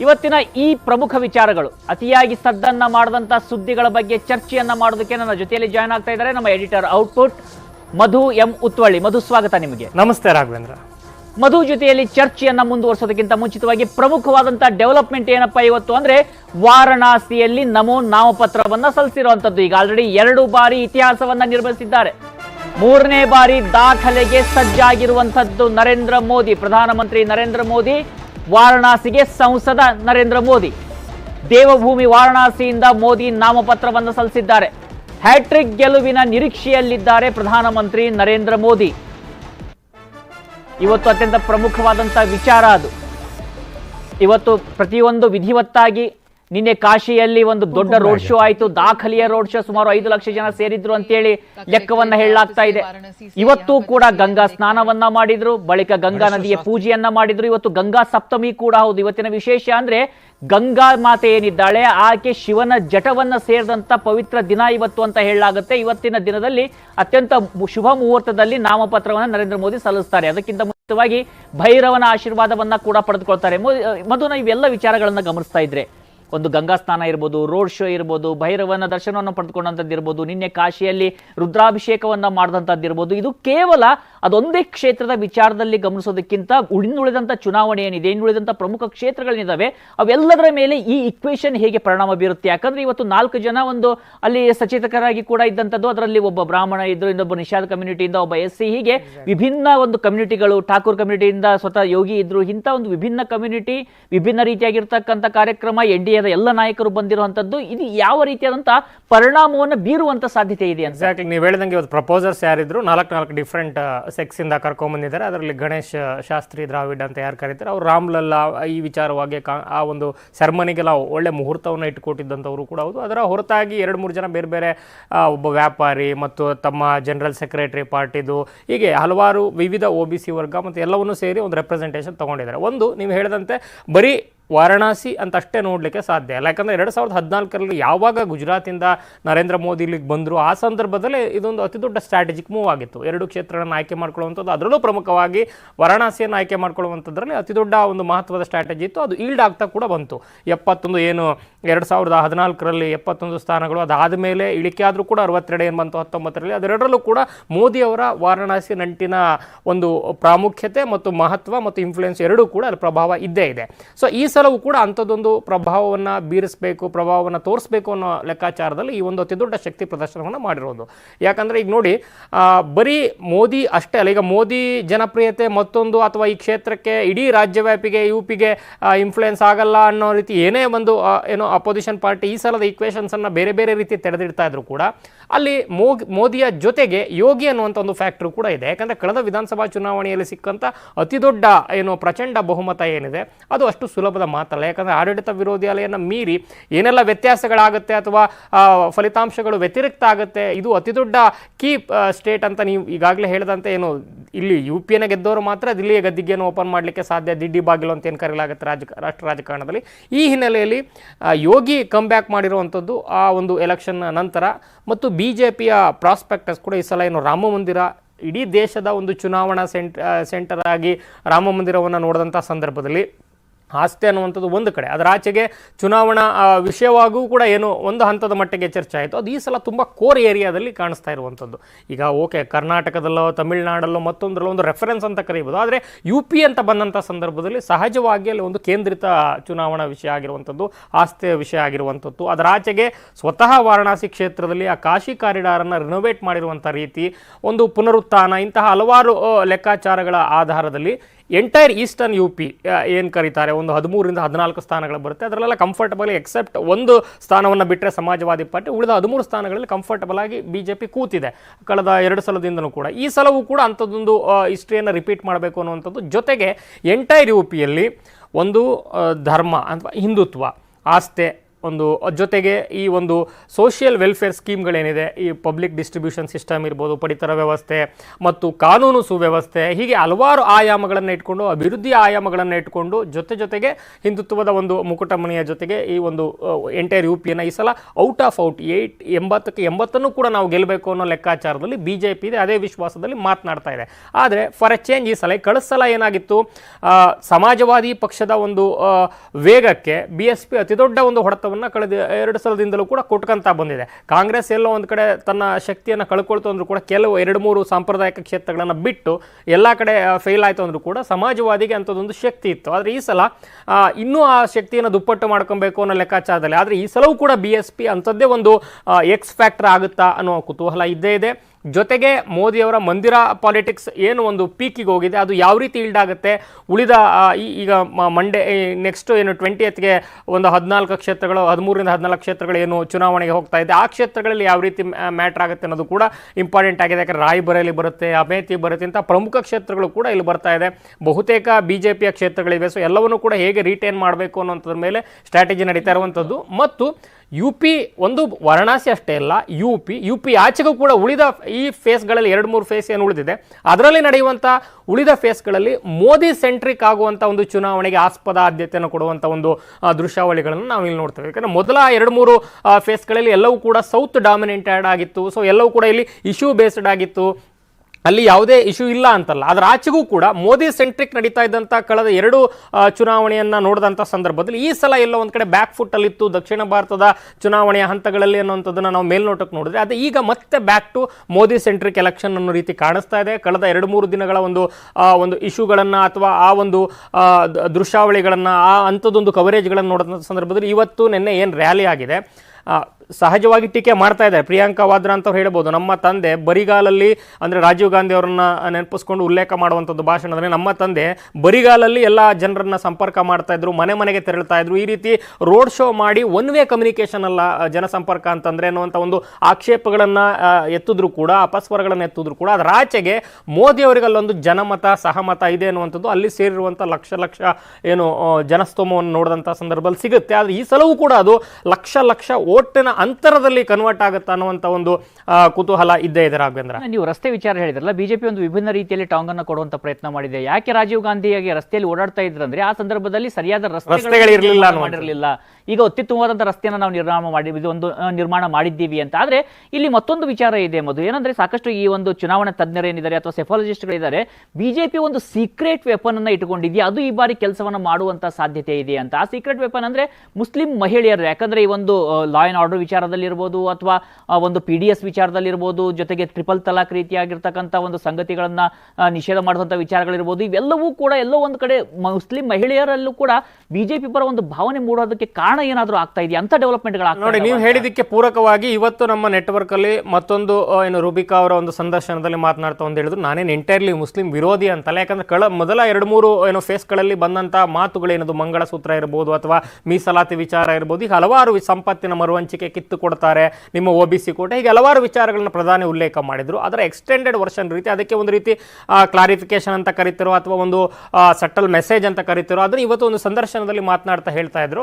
ಇವತ್ತಿನ ಈ ಪ್ರಮುಖ ವಿಚಾರಗಳು ಅತಿಯಾಗಿ ಸದ್ದನ್ನ ಮಾಡಿದಂತಹ ಸುದ್ದಿಗಳ ಬಗ್ಗೆ ಚರ್ಚೆಯನ್ನ ಮಾಡೋದಕ್ಕೆ ನನ್ನ ಜೊತೆಯಲ್ಲಿ ಜಾಯ್ನ್ ಆಗ್ತಾ ಇದ್ದಾರೆ ನಮ್ಮ editor output Madhu M Utvalli. Madhu ಸ್ವಾಗತ ನಿಮಗೆ. ನಮಸ್ತೆ ರಾಘವೇಂದ್ರ. ಮಧು ಜೊತೆಯಲ್ಲಿ ಚರ್ಚೆಯನ್ನ ಮುಂದುವರಿಸೋದಕ್ಕಿಂತ ಮುಂಚಿತವಾಗಿ ಪ್ರಮುಖವಾದಂತಹ ಡೆವಲಪ್ಮೆಂಟ್ ಏನಪ್ಪಾ ಇವತ್ತು ಅಂದ್ರೆ ವಾರಣಾಸಿಯಲ್ಲಿ ನಮೋ ನಾಮಪತ್ರವನ್ನ ಸಲ್ಲಿಸಿರುವಂತದ್ದು. ಈಗ ಆಲ್ರೆಡಿ ಎರಡು ಬಾರಿ ಇತಿಹಾಸವನ್ನ ನಿರ್ಮಿಸಿದ್ದಾರೆ. ಮೂರನೇ ಬಾರಿ ದಾಖಲೆಗೆ ಸಜ್ಜಾಗಿರುವಂತದ್ದು ನರೇಂದ್ರ ಮೋದಿ ಪ್ರಧಾನಮಂತ್ರಿ ನರೇಂದ್ರ ಮೋದಿ. ವಾರಣಾಸಿಗೆ ಸಂಸದ ನರೇಂದ್ರ ಮೋದಿ. ದೇವಭೂಮಿ ವಾರಣಾಸಿಯಿಂದ ಮೋದಿ ನಾಮಪತ್ರವನ್ನು ಸಲ್ಲಿಸಿದ್ದಾರೆ. ಹ್ಯಾಟ್ರಿಕ್ ಗೆಲುವಿನ ನಿರೀಕ್ಷೆಯಲ್ಲಿದ್ದಾರೆ ಪ್ರಧಾನಮಂತ್ರಿ ನರೇಂದ್ರ ಮೋದಿ. ಇವತ್ತು ಅತ್ಯಂತ ಪ್ರಮುಖವಾದಂಥ ವಿಚಾರ ಅದು. ಇವತ್ತು ಪ್ರತಿಯೊಂದು ವಿಧಿವತ್ತಾಗಿ ನಿನ್ನೆ ಕಾಶಿಯಲ್ಲಿ ಒಂದು ದೊಡ್ಡ ರೋಡ್ ಶೋ ಆಯಿತು. ದಾಖಲೆಯ ರೋಡ್ ಶೋ ಸುಮಾರು ಐದು ಲಕ್ಷ ಜನ ಸೇರಿದ್ರು ಅಂತೇಳಿ ಲೆಕ್ಕವನ್ನ ಹೇಳಲಾಗ್ತಾ ಇದೆ. ಇವತ್ತು ಕೂಡ ಗಂಗಾ ಸ್ನಾನವನ್ನ ಮಾಡಿದ್ರು. ಬಳಿಕ ಗಂಗಾ ನದಿಯ ಪೂಜೆಯನ್ನ ಮಾಡಿದ್ರು. ಇವತ್ತು ಗಂಗಾ ಸಪ್ತಮಿ ಕೂಡ ಹೌದು. ಇವತ್ತಿನ ವಿಶೇಷ ಅಂದ್ರೆ ಗಂಗಾ ಮಾತೆ ಏನಿದ್ದಾಳೆ ಆಕೆ ಶಿವನ ಜಟವನ್ನ ಸೇರಿದಂತ ಪವಿತ್ರ ದಿನ ಇವತ್ತು ಅಂತ ಹೇಳಲಾಗುತ್ತೆ. ಇವತ್ತಿನ ದಿನದಲ್ಲಿ ಅತ್ಯಂತ ಶುಭ ಮುಹೂರ್ತದಲ್ಲಿ ನಾಮಪತ್ರವನ್ನ ನರೇಂದ್ರ ಮೋದಿ ಸಲ್ಲಿಸ್ತಾರೆ. ಅದಕ್ಕಿಂತ ಮುಖ್ಯವಾಗಿ ಭೈರವನ ಆಶೀರ್ವಾದವನ್ನ ಕೂಡ ಪಡೆದುಕೊಳ್ತಾರೆ. ಮಧುನ ಇವೆಲ್ಲ ವಿಚಾರಗಳನ್ನ ಗಮನಿಸ್ತಾ ಇದ್ರೆ. ಒಂದು ಗಂಗಾ ಸ್ನಾನ ಇರ್ಬೋದು, ರೋಡ್ ಶೋ ಇರ್ಬೋದು, ಭೈರವನ ದರ್ಶನವನ್ನು ಪಡೆದುಕೊಂಡಂಥದ್ದು ಇರ್ಬೋದು ನಿನ್ನೆ ಕಾಶಿಯಲ್ಲಿ ರುದ್ರಾಭಿಷೇಕವನ್ನು ಮಾಡಿದಂಥದ್ದು ಇರ್ಬೋದು ಇದು ಕೇವಲ ಅದೊಂದೇ ಕ್ಷೇತ್ರದ ವಿಚಾರದಲ್ಲಿ ಗಮನಿಸೋದಕ್ಕಿಂತ ಇನ್ನುಳಿದಂಥ ಚುನಾವಣೆ ಏನಿದೆ ಇನ್ನುಳಿದಂಥ ಪ್ರಮುಖ ಕ್ಷೇತ್ರಗಳೇನಿದ್ದಾವೆ ಅವೆಲ್ಲದರ ಮೇಲೆ ಈ ಇಕ್ವೇಷನ್ ಹೇಗೆ ಪರಿಣಾಮ ಬೀರುತ್ತೆ? ಯಾಕಂದ್ರೆ ಇವತ್ತು ನಾಲ್ಕು ಜನ ಒಂದು ಅಲ್ಲಿ ಸಚೇತಕರಾಗಿ ಕೂಡ ಇದ್ದಂಥದ್ದು ಅದರಲ್ಲಿ ಒಬ್ಬ ಬ್ರಾಹ್ಮಣ ಇದ್ರು, ಇನ್ನೊಬ್ಬ ನಿಷಾದ್ ಕಮ್ಯುನಿಟಿಯಿಂದ ಒಬ್ಬ ಎಸ್ ಸಿ ಹೀಗೆ ವಿಭಿನ್ನ ಒಂದು ಕಮ್ಯುನಿಟಿಗಳು ಠಾಕೂರ್ ಕಮ್ಯುನಿಟಿಯಿಂದ ಸ್ವತಃ ಯೋಗಿ ಇದ್ರು, ಇಂಥ ಒಂದು ವಿಭಿನ್ನ ಕಮ್ಯುನಿಟಿ ವಿಭಿನ್ನ ರೀತಿಯಾಗಿರ್ತಕ್ಕಂಥ ಕಾರ್ಯಕ್ರಮ, ಎನ್ ಡಿ ಎದ ಎಲ್ಲ ನಾಯಕರು ಬಂದಿರುವಂಥದ್ದು ಇದು ಯಾವ ರೀತಿಯಾದಂಥ ಪರಿಣಾಮವನ್ನು ಬೀರುವಂತ ಸಾಧ್ಯತೆ ಇದೆ ಎಕ್ಸಾಕ್ಟ್ಲಿ ನೀವು ಹೇಳಿದಂಗೆ ಇವತ್ತು ಪ್ರಪೋಸರ್ಸ್ ಯಾರಿದ್ರು ನಾಲ್ಕು ನಾಲ್ಕು ಡಿಫ್ರೆಂಟ್ ಸೆಕ್ಸ್ ಇಂದ ಕರ್ಕೊಂಬಂದಿದ್ದಾರೆ ಅದರಲ್ಲಿ ಗಣೇಶ್ ಶಾಸ್ತ್ರಿ ದ್ರಾವಿಡ್ ಅಂತ ಯಾರು ಕರೀತಾರೆ, ಅವ್ರು ರಾಮ್ಲಲ್ಲ ಈ ವಿಚಾರವಾಗಿ ಕಾ- ಆ ಒಂದು ಸೆರ್ಮನಿಗೆಲ್ಲ ಒಳ್ಳೆ ಮುಹೂರ್ತವನ್ನು ಇಟ್ಟುಕೊಟ್ಟಿದ್ದಂಥವರು ಕೂಡ ಹೌದು. ಅದರ ಹೊರತಾಗಿ ಎರಡು ಮೂರು ಜನ ಬೇರೆ ಬೇರೆ ಒಬ್ಬ ವ್ಯಾಪಾರಿ ಮತ್ತು ತಮ್ಮ ಜನರಲ್ ಸೆಕ್ರೆಟರಿ ಪಾರ್ಟಿದು ಹೀಗೆ ಹಲವಾರು ವಿವಿಧ ಒ ಬಿ ಸಿ ವರ್ಗ ಮತ್ತು ಎಲ್ಲವನ್ನೂ ಸೇರಿ ಒಂದು ರೆಪ್ರೆಸೆಂಟೇಷನ್ ತಗೊಂಡಿದ್ದಾರೆ. ಒಂದು, ನೀವು ಹೇಳಿದಂತೆ ಬರೀ ವಾರಣಾಸಿ ಅಂತ ಅಷ್ಟೇ ನೋಡಲಿಕ್ಕೆ ಸಾಧ್ಯ ಇಲ್ಲ. ಯಾಕಂದರೆ ಎರಡು ಸಾವಿರದ ಹದಿನಾಲ್ಕರಲ್ಲಿ ಯಾವಾಗ ಗುಜರಾತಿಂದ ನರೇಂದ್ರ ಮೋದಿ ಇಲ್ಲಿಗೆ ಬಂದರು, ಆ ಸಂದರ್ಭದಲ್ಲಿ ಇದೊಂದು ಅತಿ ದೊಡ್ಡ ಸ್ಟ್ರಾಟಜಿಕ್ ಮೂವ್ ಆಗಿತ್ತು. ಎರಡು ಕ್ಷೇತ್ರಗಳನ್ನು ಆಯ್ಕೆ ಮಾಡ್ಕೊಳ್ಳುವಂಥದ್ದು, ಅದರಲ್ಲೂ ಪ್ರಮುಖವಾಗಿ ವಾರಣಾಸಿಯನ್ನು ಆಯ್ಕೆ ಮಾಡ್ಕೊಳ್ಳುವಂಥದ್ರಲ್ಲಿ ಅತಿ ದೊಡ್ಡ ಒಂದು ಮಹತ್ವದ ಸ್ಟ್ರಾಟಜಿ ಇತ್ತು. ಅದು ಈಲ್ಡ್ ಆಗ್ತಾ ಕೂಡ ಬಂತು. ಎಪ್ಪತ್ತೊಂದು ಏನು, ಎರಡು ಸಾವಿರದ ಹದಿನಾಲ್ಕರಲ್ಲಿ ಎಪ್ಪತ್ತೊಂದು ಸ್ಥಾನಗಳು ಅದಾದ ಮೇಲೆ ಇಳಿಕೆ ಆದರೂ ಕೂಡ ಅರವತ್ತೆರಡು ಏನು ಬಂತು ಹತ್ತೊಂಬತ್ತರಲ್ಲಿ. ಅದೆರಡರಲ್ಲೂ ಕೂಡ ಮೋದಿಯವರ ವಾರಣಾಸಿ ನಂಟಿನ ಒಂದು ಪ್ರಾಮುಖ್ಯತೆ ಮತ್ತು ಮಹತ್ವ ಮತ್ತು ಇನ್ಫ್ಲುಯೆನ್ಸ್ ಎರಡೂ ಕೂಡ ಪ್ರಭಾವ ಇದ್ದೇ ಇದೆ. ಸೊ ಈ ಸಲವೂ ಕೂಡ ಅಂಥದ್ದೊಂದು ಪ್ರಭಾವವನ್ನು ಬೀರಿಸಬೇಕು, ಪ್ರಭಾವವನ್ನು ತೋರಿಸಬೇಕು ಅನ್ನೋ ಲೆಕ್ಕಾಚಾರದಲ್ಲಿ ಈ ಒಂದು ಅತಿದೊಡ್ಡ ಶಕ್ತಿ ಪ್ರದರ್ಶನವನ್ನು ಮಾಡಿರೋದು. ಯಾಕಂದರೆ ಈಗ ನೋಡಿ ಬರೀ ಮೋದಿ ಅಷ್ಟೇ ಅಲ್ಲ, ಈಗ ಮೋದಿ ಜನಪ್ರಿಯತೆ ಮತ್ತೊಂದು ಅಥವಾ ಈ ಕ್ಷೇತ್ರಕ್ಕೆ ಇಡೀ ರಾಜ್ಯವ್ಯಾಪಿಗೆ ಯು ಪಿಗೆ ಇನ್ಫ್ಲುಯೆನ್ಸ್ ಆಗಲ್ಲ ಅನ್ನೋ ರೀತಿ ಏನೇ ಒಂದು ಏನು ಅಪೋಸಿಷನ್ ಪಾರ್ಟಿ ಈ ಸಲದ ಈಕ್ವೇಷನ್ಸನ್ನು ಬೇರೆ ಬೇರೆ ರೀತಿ ತೆರೆದಿಡ್ತಾ ಇದ್ರು ಕೂಡ ಅಲ್ಲಿ ಮೋದಿಯ ಜೊತೆಗೆ ಯೋಗಿ ಅನ್ನುವಂಥ ಒಂದು ಫ್ಯಾಕ್ಟ್ರು ಕೂಡ ಇದೆ. ಯಾಕಂದರೆ ಕಳೆದ ವಿಧಾನಸಭಾ ಚುನಾವಣೆಯಲ್ಲಿ ಸಿಕ್ಕಂಥ ಅತಿ ದೊಡ್ಡ ಏನು ಪ್ರಚಂಡ ಬಹುಮತ ಏನಿದೆ, ಅದು ಅಷ್ಟು ಸುಲಭದ ಮಾತಲ್ಲ. ಯಾಕಂದರೆ ಆಡಳಿತ ವಿರೋಧಿ ಅಲೆಯನ್ನು ಮೀರಿ ಏನೆಲ್ಲ ವ್ಯತ್ಯಾಸಗಳಾಗುತ್ತೆ ಅಥವಾ ಫಲಿತಾಂಶಗಳು ವ್ಯತಿರಿಕ್ತ ಆಗುತ್ತೆ, ಇದು ಅತಿ ದೊಡ್ಡ ಕೀ ಸ್ಟೇಟ್ ಅಂತ ನೀವು ಈಗಾಗಲೇ ಹೇಳಿದಂತೆ ಏನು, ಇಲ್ಲಿ ಯು ಪಿ ಎನ ಗೆದ್ದವರು ಮಾತ್ರ ದಿಲ್ಲಿಯ ಗದ್ದಿಗೆಯನ್ನು ಓಪನ್ ಮಾಡಲಿಕ್ಕೆ ಸಾಧ್ಯ, ದಿಡ್ಡಿ ಬಾಗಿಲು ಅಂತ ಏನು ಕರೆಯಲಾಗುತ್ತೆ ರಾಜ, ರಾಷ್ಟ್ರ ರಾಜಕಾರಣದಲ್ಲಿ. ಈ ಹಿನ್ನೆಲೆಯಲ್ಲಿ ಯೋಗಿ ಕಮ್ ಬ್ಯಾಕ್ ಮಾಡಿರುವಂಥದ್ದು ಆ ಒಂದು ಎಲೆಕ್ಷನ್ ನಂತರ. ಮತ್ತು ಬಿ ಜೆ ಪಿಯ ಪ್ರಾಸ್ಪೆಕ್ಟಸ್ ಕೂಡ ಈ ಸಲ ಏನು, ರಾಮ ಮಂದಿರ, ಇಡೀ ದೇಶದ ಒಂದು ಚುನಾವಣಾ ಸೆಂಟ್ ಸೆಂಟರ್ ಆಗಿ ರಾಮ ಮಂದಿರವನ್ನು ನೋಡಿದಂಥ ಸಂದರ್ಭದಲ್ಲಿ ಆಸ್ತಿ ಅನ್ನುವಂಥದ್ದು ಒಂದು ಕಡೆ. ಅದರ ಆಚೆಗೆ ಚುನಾವಣಾ ವಿಷಯವಾಗೂ ಕೂಡ ಏನು ಒಂದು ಹಂತದ ಮಟ್ಟಿಗೆ ಚರ್ಚೆ ಆಯಿತು. ಅದು ಈ ಸಲ ತುಂಬ ಕೋರ್ ಏರಿಯಾದಲ್ಲಿ ಕಾಣಿಸ್ತಾ ಇರುವಂಥದ್ದು. ಈಗ ಓಕೆ, ಕರ್ನಾಟಕದಲ್ಲೋ, ತಮಿಳುನಾಡಲ್ಲೋ ಮತ್ತೊಂದರಲ್ಲೋ ಒಂದು ರೆಫರೆನ್ಸ್ ಅಂತ ಕರೀಬೋದು. ಆದರೆ ಯು ಪಿ ಅಂತ ಬಂದಂಥ ಸಂದರ್ಭದಲ್ಲಿ ಸಹಜವಾಗಿ ಅಲ್ಲಿ ಒಂದು ಕೇಂದ್ರಿತ ಚುನಾವಣಾ ವಿಷಯ ಆಗಿರುವಂಥದ್ದು, ಆಸ್ತಿಯ ವಿಷಯ ಆಗಿರುವಂಥದ್ದು. ಅದರ ಆಚೆಗೆ ಸ್ವತಃ ವಾರಣಾಸಿ ಕ್ಷೇತ್ರದಲ್ಲಿ ಆ ಕಾಶಿ ಕಾರಿಡಾರನ್ನು ರಿನೋವೇಟ್ ಮಾಡಿರುವಂಥ ರೀತಿ, ಒಂದು ಪುನರುತ್ಥಾನ, ಇಂತಹ ಹಲವಾರು ಲೆಕ್ಕಾಚಾರಗಳ ಆಧಾರದಲ್ಲಿ ಎಂಟೈರ್ ಈಸ್ಟರ್ನ್ ಯು ಪಿ ಏನು ಕರೀತಾರೆ? ಒಂದು ಹದಿಮೂರಿಂದ ಹದಿನಾಲ್ಕು ಸ್ಥಾನಗಳು ಬರುತ್ತೆ. ಅದರಲ್ಲೆಲ್ಲ ಕಂಫರ್ಟಬಲ್ ಎಕ್ಸೆಪ್ಟ್ ಒಂದು ಸ್ಥಾನವನ್ನು ಬಿಟ್ಟರೆ ಸಮಾಜವಾದಿ ಪಾರ್ಟಿ, ಉಳಿದ ಹದಿಮೂರು ಸ್ಥಾನಗಳಲ್ಲಿ ಕಂಫರ್ಟಬಲ್ ಆಗಿ ಬಿ ಜೆ ಪಿ ಕೂತಿದೆ. ಕಳೆದ ಎರಡು ಸಲದಿಂದಲೂ ಕೂಡ. ಈ ಸಲವೂ ಕೂಡ ಅಂಥದ್ದೊಂದು ಹಿಸ್ಟ್ರಿಯನ್ನು ರಿಪೀಟ್ ಮಾಡಬೇಕು ಅನ್ನುವಂಥದ್ದು ಜೊತೆಗೆ ಎಂಟೈರ್ ಯು ಪಿಯಲ್ಲಿ ಒಂದು ಧರ್ಮ, ಅಥವಾ ಹಿಂದುತ್ವ ಆಸ್ತೆ ಒಂದು, ಜೊತೆಗೆ ಈ ಒಂದು ಸೋಷಿಯಲ್ ವೆಲ್ಫೇರ್ ಸ್ಕೀಮ್ಗಳೇನಿದೆ ಈ ಪಬ್ಲಿಕ್ ಡಿಸ್ಟ್ರಿಬ್ಯೂಷನ್ ಸಿಸ್ಟಮ್ ಇರ್ಬೋದು, ಪಡಿತರ ವ್ಯವಸ್ಥೆ ಮತ್ತು ಕಾನೂನು ಸುವ್ಯವಸ್ಥೆ, ಹೀಗೆ ಹಲವಾರು ಆಯಾಮಗಳನ್ನು ಇಟ್ಕೊಂಡು, ಅಭಿವೃದ್ಧಿ ಆಯಾಮಗಳನ್ನು ಇಟ್ಕೊಂಡು, ಜೊತೆ ಜೊತೆಗೆ ಹಿಂದುತ್ವದ ಒಂದು ಮುಕುಟಮಣಿಯ ಜೊತೆಗೆ ಈ ಒಂದು ಎಂಟೈರ್ ಯು ಪಿಯನ್ನು ಈ ಸಲ ಔಟ್ ಆಫ್ ಔಟ್ ಏಯ್ಟ್ ಎಂಬತ್ತಕ್ಕೆ ಎಂಬತ್ತನ್ನು ಕೂಡ ನಾವು ಗೆಲ್ಲಬೇಕು ಅನ್ನೋ ಲೆಕ್ಕಾಚಾರದಲ್ಲಿ ಬಿ ಜೆ ಪಿ ಇದೆ, ಅದೇ ವಿಶ್ವಾಸದಲ್ಲಿ ಮಾತನಾಡ್ತಾ ಇದೆ. ಆದರೆ ಫಾರ್ ಎ ಚೇಂಜ್ ಈ ಸಲ ಕಳಿಸಲ ಏನಾಗಿತ್ತು? ಸಮಾಜವಾದಿ ಪಕ್ಷದ ಒಂದು ವೇಗಕ್ಕೆ ಬಿ ಎಸ್ ಪಿ ಅತಿ ದೊಡ್ಡ ಒಂದು ಹೊಡೆತವನ್ನು ಕಳೆದ ಎರಡು ಸಲದಿಂದಲೂ ಕೂಡ ಕೊಟ್ಕಂತ ಬಂದಿದೆ. ಕಾಂಗ್ರೆಸ್ ಎಲ್ಲೋ ಒಂದು ಕಡೆ ತನ್ನ ಶಕ್ತಿಯನ್ನು ಕಳ್ಕೊಳ್ತು ಅಂದರೂ ಕೂಡ ಕೆಲವು ಎರಡು ಮೂರು ಸಾಂಪ್ರದಾಯಿಕ ಕ್ಷೇತ್ರಗಳನ್ನು ಬಿಟ್ಟು ಎಲ್ಲ ಕಡೆ ಫೇಲ್ ಆಯಿತು ಅಂದರೂ ಕೂಡ ಸಮಾಜವಾದಿಗೆ ಅಂಥದ್ದೊಂದು ಶಕ್ತಿ ಇತ್ತು. ಆದರೆ ಈ ಸಲ ಇನ್ನೂ ಆ ಶಕ್ತಿಯನ್ನು ದುಪ್ಪಟ್ಟು ಮಾಡ್ಕೊಬೇಕು ಅನ್ನೋ ಲೆಕ್ಕಾಚಾರದಲ್ಲಿ ಆದರೆ ಈ ಸಲವೂ ಕೂಡ ಬಿ ಎಸ್ ಪಿ ಅಂಥದ್ದೇ ಒಂದು ಎಕ್ಸ್ ಫ್ಯಾಕ್ಟರ್ ಆಗುತ್ತಾ ಅನ್ನೋ ಕುತೂಹಲ ಇದ್ದೇ ಇದೆ. ಜೊತೆಗೆ ಮೋದಿಯವರ ಮಂದಿರ ಪಾಲಿಟಿಕ್ಸ್ ಏನು ಒಂದು ಪೀಕಿಗೆ ಹೋಗಿದೆ, ಅದು ಯಾವ ರೀತಿ ಈಲ್ಡ್ ಆಗುತ್ತೆ? ಉಳಿದ ಈಗ ಮಂಡೇ ನೆಕ್ಸ್ಟ್ ಏನು ಟ್ವೆಂಟಿ ಎತ್ಗೆ ಒಂದು ಹದಿನಾಲ್ಕು ಕ್ಷೇತ್ರಗಳು ಹದಿಮೂರರಿಂದ ಹದಿನಾಲ್ಕು ಕ್ಷೇತ್ರಗಳು ಏನು ಚುನಾವಣೆಗೆ ಹೋಗ್ತಾ ಇದೆ, ಆ ಕ್ಷೇತ್ರಗಳಲ್ಲಿ ಯಾವ ರೀತಿ ಮ್ಯಾಟ್ರ್ ಆಗುತ್ತೆ ಅನ್ನೋದು ಕೂಡ ಇಂಪಾರ್ಟೆಂಟ್ ಆಗಿದೆ. ಯಾಕಂದ್ರೆ ರಾಯ್ಬರೇಲಿ ಬರುತ್ತೆ, ಅಮೇಥಿ ಬರುತ್ತೆ ಅಂತ ಪ್ರಮುಖ ಕ್ಷೇತ್ರಗಳು ಕೂಡ ಇಲ್ಲಿ ಬರ್ತಾ ಇದೆ. ಬಹುತೇಕ ಬಿ ಜೆ ಪಿಯ ಕ್ಷೇತ್ರಗಳಿವೆ ಸೊ ಎಲ್ಲವನ್ನು ಕೂಡ ಹೇಗೆ ರಿಟೇನ್ ಮಾಡಬೇಕು ಅನ್ನೋಂಥದ್ರ ಮೇಲೆ ಸ್ಟ್ರಾಟಜಿ ನಡೀತಾ ಇರುವಂಥದ್ದು. ಮತ್ತು ಯು ಪಿ ಒಂದು ವಾರಣಾಸಿ ಅಷ್ಟೇ ಅಲ್ಲ ಯು ಪಿ ಯು ಪಿ ಆಚೆಗೂ ಕೂಡ ಉಳಿದ ಈ ಫೇಸ್ಗಳಲ್ಲಿ ಎರಡು ಮೂರು ಫೇಸ್ ಏನು ಉಳಿದಿದೆ? ಅದರಲ್ಲಿ ನಡೆಯುವಂಥ ಉಳಿದ ಫೇಸ್ಗಳಲ್ಲಿ ಮೋದಿ ಸೆಂಟ್ರಿಕ್ ಆಗುವಂಥ ಒಂದು ಚುನಾವಣೆಗೆ ಆಸ್ಪದ ಆದ್ಯತೆಯನ್ನು ಕೊಡುವಂಥ ಒಂದು ದೃಶ್ಯಾವಳಿಗಳನ್ನು ನಾವು ಇಲ್ಲಿ ನೋಡ್ತೇವೆ. ಯಾಕಂದರೆ ಮೊದಲ ಎರಡು ಮೂರು ಫೇಸ್ಗಳಲ್ಲಿ ಎಲ್ಲವೂ ಕೂಡ ಸೌತ್ ಡಾಮಿನೆಂಟೆಡ್ ಆಗಿತ್ತು. ಸೊ ಎಲ್ಲವೂ ಕೂಡ ಇಲ್ಲಿ ಇಶ್ಯೂ ಬೇಸ್ಡ್ ಆಗಿತ್ತು. ಅಲ್ಲಿ ಯಾವುದೇ ಇಶ್ಯೂ ಇಲ್ಲ ಅಂತಲ್ಲ. ಅದರ ಆಚೆಗೂ ಕೂಡ ಮೋದಿ ಸೆಂಟ್ರಿಕ್ ನಡೀತಾ ಇದ್ದಂಥ ಕಳೆದ ಎರಡು ಚುನಾವಣೆಯನ್ನು ನೋಡಿದಂಥ ಸಂದರ್ಭದಲ್ಲಿ ಈ ಸಲ ಎಲ್ಲ ಒಂದು ಕಡೆ ಬ್ಯಾಕ್ ಫುಟ್ಟಲ್ಲಿತ್ತು ದಕ್ಷಿಣ ಭಾರತದ ಚುನಾವಣೆಯ ಹಂತಗಳಲ್ಲಿ ಅನ್ನುವಂಥದ್ದನ್ನ ನಾವು ಮೇಲ್ನೋಟಕ್ಕೆ ನೋಡಿದ್ರೆ ಅದು ಈಗ ಮತ್ತೆ back to Modi centric election ಅನ್ನೋ ರೀತಿ ಕಾಣಿಸ್ತಾ ಇದೆ. ಕಳೆದ ಎರಡು, ಮೂರು ದಿನಗಳ ಒಂದು ಒಂದು ಇಶ್ಯೂಗಳನ್ನು ಅಥವಾ ಆ ಒಂದು ದೃಶ್ಯಾವಳಿಗಳನ್ನು, ಆ ಅಂಥದ್ದೊಂದು ಕವರೇಜ್ಗಳನ್ನು ನೋಡಿದಂಥ ಸಂದರ್ಭದಲ್ಲಿ ಇವತ್ತು ನಿನ್ನೆ ಏನು ರ್ಯಾಲಿ ಆಗಿದೆ? ಸಹಜವಾಗಿ ಟೀಕೆ ಮಾಡ್ತಾ ಇದ್ದಾರೆ. ಪ್ರಿಯಾಂಕಾ ವಾದ್ರಾ ಅಂತ ಹೇಳ್ಬೋದು, ನಮ್ಮ ತಂದೆ ಬರಿಗಾಲಲ್ಲಿ ಅಂದರೆ ರಾಜೀವ್ ಗಾಂಧಿ ಅವರನ್ನ ನೆನಪಿಸ್ಕೊಂಡು ಉಲ್ಲೇಖ ಮಾಡುವಂಥದ್ದು ಭಾಷಣದಲ್ಲಿ ನಮ್ಮ ತಂದೆ ಬರಿಗಾಲಲ್ಲಿ ಎಲ್ಲ ಜನರನ್ನ ಸಂಪರ್ಕ ಮಾಡ್ತಾ ಇದ್ರು, ಮನೆ ಮನೆಗೆ ತೆರಳ್ತಾ ಇದ್ರು. ಈ ರೀತಿ ರೋಡ್ ಶೋ ಮಾಡಿ ಒನ್ ವೇ ಕಮ್ಯುನಿಕೇಶನ್ ಅಲ್ಲ ಜನಸಂಪರ್ಕ ಅಂತಂದ್ರೆ ಅನ್ನುವಂಥ ಒಂದು ಆಕ್ಷೇಪಗಳನ್ನು ಎತ್ತಿದ್ರು ಕೂಡ, ಅಪಸ್ವರಗಳನ್ನು ಎತ್ತಿದ್ರು ಕೂಡ. ಅದರ ಆಚೆಗೆ ಮೋದಿ ಅವರಿಗೆ ಅಲ್ಲೊಂದು ಜನಮತ, ಸಹಮತ ಇದೆ ಅನ್ನುವಂಥದ್ದು ಅಲ್ಲಿ ಸೇರಿರುವಂಥ ಲಕ್ಷ ಲಕ್ಷ ಏನು ಜನಸ್ತೋಮವನ್ನು ನೋಡಿದಂಥ ಸಂದರ್ಭದಲ್ಲಿ ಸಿಗುತ್ತೆ. ಆದರೆ ಈ ಸಲವೂ ಕೂಡ ಅದು ಲಕ್ಷ ಲಕ್ಷ ಓಟಿನ ಅಂತರದಲ್ಲಿ ಕನ್ವರ್ಟ್ ಆಗುತ್ತಾ ಅನ್ನುವಂಥ ಒಂದು ಕುತೂಹಲ ಇದ್ದೇ ಇದೆ ರಾಘವೇಂದ್ರ. ನೀವು ರಸ್ತೆ ವಿಚಾರ ಹೇಳಿದ್ರಲ್ಲ ಬಿಜೆಪಿ ಒಂದು ವಿಭಿನ್ನ ರೀತಿಯಲ್ಲಿ ಟಾಂಗ್ ಅನ್ನು ಕೊಡುವಂತ ಪ್ರಯತ್ನ ಮಾಡಿದೆ. ಯಾಕೆ ರಾಜೀವ್ ಗಾಂಧಿಯಾಗಿ ರಸ್ತೆಯಲ್ಲಿ ಓಡಾಡ್ತಾ ಇದ್ರಂದ್ರೆ ಆ ಸಂದರ್ಭದಲ್ಲಿ ಸರಿಯಾದ ರಸ್ತೆಗಳಿರಲಿಲ್ಲ. ಮಾಡಿರಲಿಲ್ಲ. ಈಗ ಅತ್ಯುತ್ತಮವಾದಂತಹ ರಸ್ತೆಯನ್ನು ನಾವು ನಿರ್ಮಾಣ ಮಾಡಿ ಇದು ಒಂದು ನಿರ್ಮಾಣ ಮಾಡಿದ್ದೀವಿ ಅಂತ. ಆದ್ರೆ ಇಲ್ಲಿ ಮತ್ತೊಂದು ವಿಚಾರ ಇದೆ ಮಧು. ಏನಂದ್ರೆ ಸಾಕಷ್ಟು ಈ ಒಂದು ಚುನಾವಣಾ ತಜ್ಞರು ಏನಿದ್ದಾರೆ ಅಥವಾ ಸೆಫಾಲಜಿಸ್ಟ್ಗಳಿದ್ದಾರೆ ಬಿಜೆಪಿ ಒಂದು ಸೀಕ್ರೆಟ್ ವೆಪನ್ ಅನ್ನ ಇಟ್ಕೊಂಡಿದೆಯಾ? ಅದು ಈ ಬಾರಿ ಕೆಲಸವನ್ನ ಮಾಡುವಂತ ಸಾಧ್ಯತೆ ಇದೆ ಅಂತ. ಆ ಸೀಕ್ರೆಟ್ ವೆಪನ್ ಅಂದ್ರೆ ಮುಸ್ಲಿಂ ಮಹಿಳೆಯರು. ಯಾಕಂದ್ರೆ ಈ ಒಂದು ಲಾ ಅಂಡ್ ಆರ್ಡರ್ ವಿಚಾರದಲ್ಲಿರ್ಬೋದು ಅಥವಾ ಒಂದು ಪಿ ಡಿ ಎಸ್ ವಿಚಾರದಲ್ಲಿರ್ಬೋದು ಜೊತೆಗೆ ಟ್ರಿಪಲ್ ತಲಾಖ್ ರೀತಿಯಾಗಿರ್ತಕ್ಕಂಥ ಒಂದು ಸಂಗತಿಗಳನ್ನು ನಿಷೇಧ ಮಾಡುವಂಥ ವಿಚಾರಗಳಿರ್ಬೋದು ಇವೆಲ್ಲವೂ ಕೂಡ ಎಲ್ಲೋ ಒಂದು ಕಡೆ ಮುಸ್ಲಿಂ ಮಹಿಳೆಯರಲ್ಲೂ ಕೂಡ ಬಿಜೆಪಿ ಪರ ಒಂದು ಭಾವನೆ ಮೂಡೋದಕ್ಕೆ ಕಾರಣ ಏನಾದರೂ ಆಗ್ತಾ ಇದೆಯಾ? ಅಂತ ಡೆವಲಪ್ಮೆಂಟ್ಗಳು ನೋಡಿ ನೀವು ಹೇಳಿದಕ್ಕೆ ಪೂರಕವಾಗಿ ಇವತ್ತು ನಮ್ಮ ನೆಟ್ವರ್ಕ್ ಅಲ್ಲಿ ಮತ್ತೊಂದು ಏನು ರೂಬಿಕಾ ಅವರ ಒಂದು ಸಂದರ್ಶನದಲ್ಲಿ ಮಾತನಾಡ್ತಾ ಒಂದು ಹೇಳಿದ್ರು. ನಾನೇನು ಎಂಟೈರ್ಲಿ ಮುಸ್ಲಿಂ ವಿರೋಧಿ ಅಂತಲ್ಲ ಯಾಕಂದ್ರೆ ಕಳ ಮೊದಲ ಎರಡು ಮೂರು ಏನು ಫೇಸ್ಗಳಲ್ಲಿ ಬಂದಂತ ಮಾತುಗಳೇನದು ಮಂಗಳಸೂತ್ರ ಇರ್ಬೋದು ಅಥವಾ ಮೀಸಲಾತಿ ವಿಚಾರ ಇರ್ಬೋದು ಈಗ ಹಲವಾರು ಸಂಪತ್ತಿನ ಮರುವಂಚಿಕೆ ಕಿತ್ತು ಕೊಡ್ತಾರೆ ನಿಮ್ಮ ಒ ಬಿ ಸಿ ಕೋಟೆ ಹೀಗೆ ಹಲವಾರು ವಿಚಾರಗಳನ್ನ ಪ್ರಧಾನಿ ಉಲ್ಲೇಖ ಮಾಡಿದ್ರು. ಅದರ ಎಕ್ಸ್ಟೆಂಡೆಡ್ ವರ್ಷನ್ ರೀತಿ ಅದಕ್ಕೆ ಒಂದು ರೀತಿ ಕ್ಲಾರಿಫಿಕೇಶನ್ ಅಂತ ಕರಿತಿರೋ ಅಥವಾ ಒಂದು ಸಟಲ್ ಮೆಸೇಜ್ ಅಂತ ಕರಿತಿರೋ ಆದರೆ ಇವತ್ತು ಒಂದು ಸಂದರ್ಶನದಲ್ಲಿ ಮಾತನಾಡ್ತಾ ಹೇಳ್ತಾ ಇದ್ರು.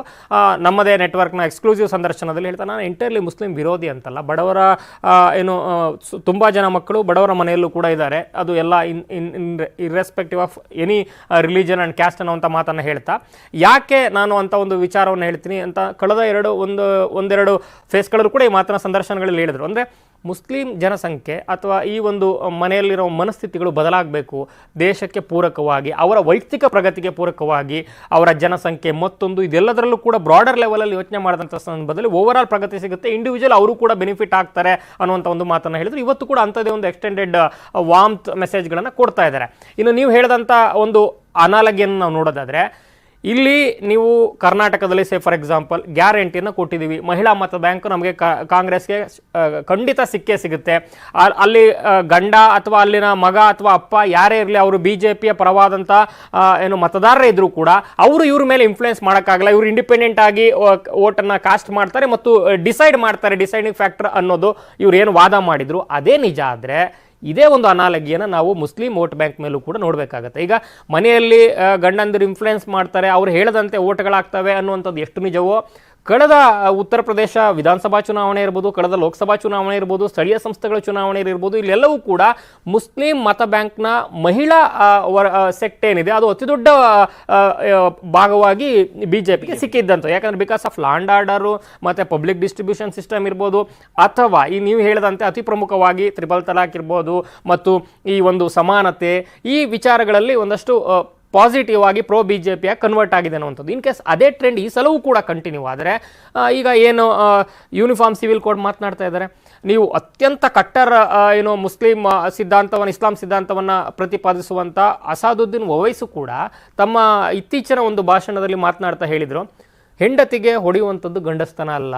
ನಮ್ಮದೇ ನೆಟ್ವರ್ಕ್ನ ಎಕ್ಸ್ಕ್ಲೂಸಿವ್ ಸಂದರ್ಶನದಲ್ಲಿ ಹೇಳ್ತಾ ನಾನು ಎಂಟರ್ಲಿ ಮುಸ್ಲಿಂ ವಿರೋಧಿ ಅಂತಲ್ಲ. ಬಡವರ ಏನು ತುಂಬ ಜನ ಮಕ್ಕಳು ಬಡವರ ಮನೆಯಲ್ಲೂ ಕೂಡ ಇದ್ದಾರೆ. ಅದು ಎಲ್ಲ in in in irrespective of any religion and caste ಅನ್ನೋ ಅಂತ ಮಾತನ್ನು ಹೇಳ್ತಾ. ಯಾಕೆ ನಾನು ಅಂತ ಒಂದು ವಿಚಾರವನ್ನು ಹೇಳ್ತೀನಿ ಅಂತ ಕಳೆದ ಎರಡು, ಒಂದು, ಒಂದೆರಡು ಫೇಸ್ಗಳಲ್ಲೂ ಕೂಡ ಈ ಮಾತನ್ನ ಸಂದರ್ಶನಗಳಲ್ಲಿ ಹೇಳಿದರು. ಅಂದರೆ ಮುಸ್ಲಿಂ ಜನಸಂಖ್ಯೆ ಅಥವಾ ಈ ಒಂದು ಮನೆಯಲ್ಲಿರೋ ಮನಸ್ಥಿತಿಗಳು ಬದಲಾಗಬೇಕು, ದೇಶಕ್ಕೆ ಪೂರಕವಾಗಿ, ಅವರ ವೈಯಕ್ತಿಕ ಪ್ರಗತಿಗೆ ಪೂರಕವಾಗಿ, ಅವರ ಜನಸಂಖ್ಯೆ ಮತ್ತೊಂದು, ಇದೆಲ್ಲದರಲ್ಲೂ ಕೂಡ ಬ್ರಾಡರ್ ಲೆವೆಲಲ್ಲಿ ಯೋಚನೆ ಮಾಡಿದಂಥ ಸಂದರ್ಭದಲ್ಲಿ ಓವರ್ ಪ್ರಗತಿ ಸಿಗುತ್ತೆ. ಇಂಡಿವಿಜುವಲ್ ಅವರು ಕೂಡ ಬೆನಿಫಿಟ್ ಆಗ್ತಾರೆ ಅನ್ನುವಂಥ ಒಂದು ಮಾತನ್ನು ಹೇಳಿದ್ರು. ಇವತ್ತು ಕೂಡ ಅಂಥದ್ದೇ ಒಂದು ಎಕ್ಸ್ಟೆಂಡೆಡ್ ವಾಮ್ತ್ ಮೆಸೇಜ್ಗಳನ್ನು ಕೊಡ್ತಾ ಇದ್ದಾರೆ. ಇನ್ನು ನೀವು ಹೇಳಿದಂಥ ಒಂದು ಅನಾಲಗಿಯನ್ನು ನಾವು ನೋಡೋದಾದರೆ ಇಲ್ಲಿ ನೀವು ಕರ್ನಾಟಕದಲ್ಲಿ ಸೇ ಫಾರ್ ಎಕ್ಸಾಂಪಲ್ ಗ್ಯಾರಂಟಿಯನ್ನು ಕೊಟ್ಟಿದ್ದೀವಿ. ಮಹಿಳಾ ಮತ ಬ್ಯಾಂಕ್ ನಮಗೆ ಕಾಂಗ್ರೆಸ್ಗೆ ಖಂಡಿತ ಸಿಕ್ಕೇ ಸಿಗುತ್ತೆ. ಅಲ್ಲಿ ಗಂಡ ಅಥವಾ ಅಲ್ಲಿನ ಮಗ ಅಥವಾ ಅಪ್ಪ ಯಾರೇ ಇರಲಿ, ಅವರು ಬಿ ಜೆ ಪಿಯ ಪರವಾದಂಥ ಏನು ಮತದಾರರೇ ಇದ್ದರೂ ಕೂಡ ಅವರು ಇವ್ರ ಮೇಲೆ ಇನ್ಫ್ಲುಯೆನ್ಸ್ ಮಾಡೋಕ್ಕಾಗಲ್ಲ. ಇವರು ಇಂಡಿಪೆಂಡೆಂಟ್ ಆಗಿ ಓಟನ್ನು ಕಾಸ್ಟ್ ಮಾಡ್ತಾರೆ ಮತ್ತು ಡಿಸೈಡ್ ಮಾಡ್ತಾರೆ. ಡಿಸೈಡಿಂಗ್ ಫ್ಯಾಕ್ಟರ್ ಅನ್ನೋದು ಇವ್ರು ಏನು ವಾದ ಮಾಡಿದರು. ಅದೇ ನಿಜ ಆದರೆ ಇದೇ ಒಂದು ಅನಾಲಗಿಯನ್ನು ನಾವು ಮುಸ್ಲಿಂ ವೋಟ್ ಬ್ಯಾಂಕ್ ಮೇಲೂ ಕೂಡ ನೋಡಬೇಕಾಗತ್ತೆ. ಈಗ ಮನೆಯಲ್ಲಿ ಗಂಡಂದಿರು ಇನ್ಫ್ಲುಯೆನ್ಸ್ ಮಾಡ್ತಾರೆ, ಅವ್ರು ಹೇಳದಂತೆ ಓಟ್ಗಳಾಗ್ತವೆ ಅನ್ನುವಂಥದ್ದು ಎಷ್ಟು ನಿಜವೋ ಕಳೆದ ಉತ್ತರ ಪ್ರದೇಶ ವಿಧಾನಸಭಾ ಚುನಾವಣೆ ಇರ್ಬೋದು ಕಳೆದ ಲೋಕಸಭಾ ಚುನಾವಣೆ ಇರ್ಬೋದು ಸ್ಥಳೀಯ ಸಂಸ್ಥೆಗಳ ಚುನಾವಣೆ ಇರ್ಬೋದು ಇಲ್ಲೆಲ್ಲವೂ ಕೂಡ ಮುಸ್ಲಿಂ ಮತ ಬ್ಯಾಂಕ್ನ ಮಹಿಳಾ ಸೆಕ್ಟ್ ಏನಿದೆ ಅದು ಅತಿ ದೊಡ್ಡ ಭಾಗವಾಗಿ ಬಿ ಜೆ ಪಿಗೆ ಸಿಕ್ಕಿದ್ದಂಥ ಯಾಕಂದ್ರೆ ಬಿಕಾಸ್ ಆಫ್ ಲ್ಯಾಂಡ್ ಆರ್ಡರು ಮತ್ತು ಪಬ್ಲಿಕ್ ಡಿಸ್ಟ್ರಿಬ್ಯೂಷನ್ ಸಿಸ್ಟಮ್ ಇರ್ಬೋದು ಅಥವಾ ಈ ನೀವು ಹೇಳಿದಂತೆ ಅತಿ ಪ್ರಮುಖವಾಗಿ ತ್ರಿಬಲ್ ತಲಾಕ್ ಇರ್ಬೋದು ಮತ್ತು ಈ ಒಂದು ಸಮಾನತೆ ಈ ವಿಚಾರಗಳಲ್ಲಿ ಒಂದಷ್ಟು ಪಾಸಿಟಿವ್ ಆಗಿ ಪ್ರೋ ಬಿ ಜೆ ಪಿಯಾಗಿ ಕನ್ವರ್ಟ್ ಆಗಿದೆ ಅನ್ನುವಂಥದ್ದು. ಇನ್ ಕೇಸ್ ಅದೇ ಟ್ರೆಂಡ್ ಈ ಸಲವೂ ಕೂಡ ಕಂಟಿನ್ಯೂ ಆದರೆ ಈಗ ಏನು ಯೂನಿಫಾರ್ಮ್ ಸಿವಿಲ್ ಕೋಡ್ ಮಾತನಾಡ್ತಾ ಇದ್ದಾರೆ. ನೀವು ಅತ್ಯಂತ ಕಟ್ಟರ್ ಏನು ಮುಸ್ಲಿಂ ಸಿದ್ಧಾಂತವನ್ನು, ಇಸ್ಲಾಂ ಸಿದ್ಧಾಂತವನ್ನು ಪ್ರತಿಪಾದಿಸುವಂಥ ಅಸಾದುದ್ದೀನ್ ಒವೈಸು ಕೂಡ ತಮ್ಮ ಇತ್ತೀಚಿನ ಒಂದು ಭಾಷಣದಲ್ಲಿ ಮಾತನಾಡ್ತಾ ಹೇಳಿದರು. ಹೆಂಡತಿಗೆ ಹೊಡೆಯುವಂಥದ್ದು ಗಂಡಸ್ತನ ಅಲ್ಲ.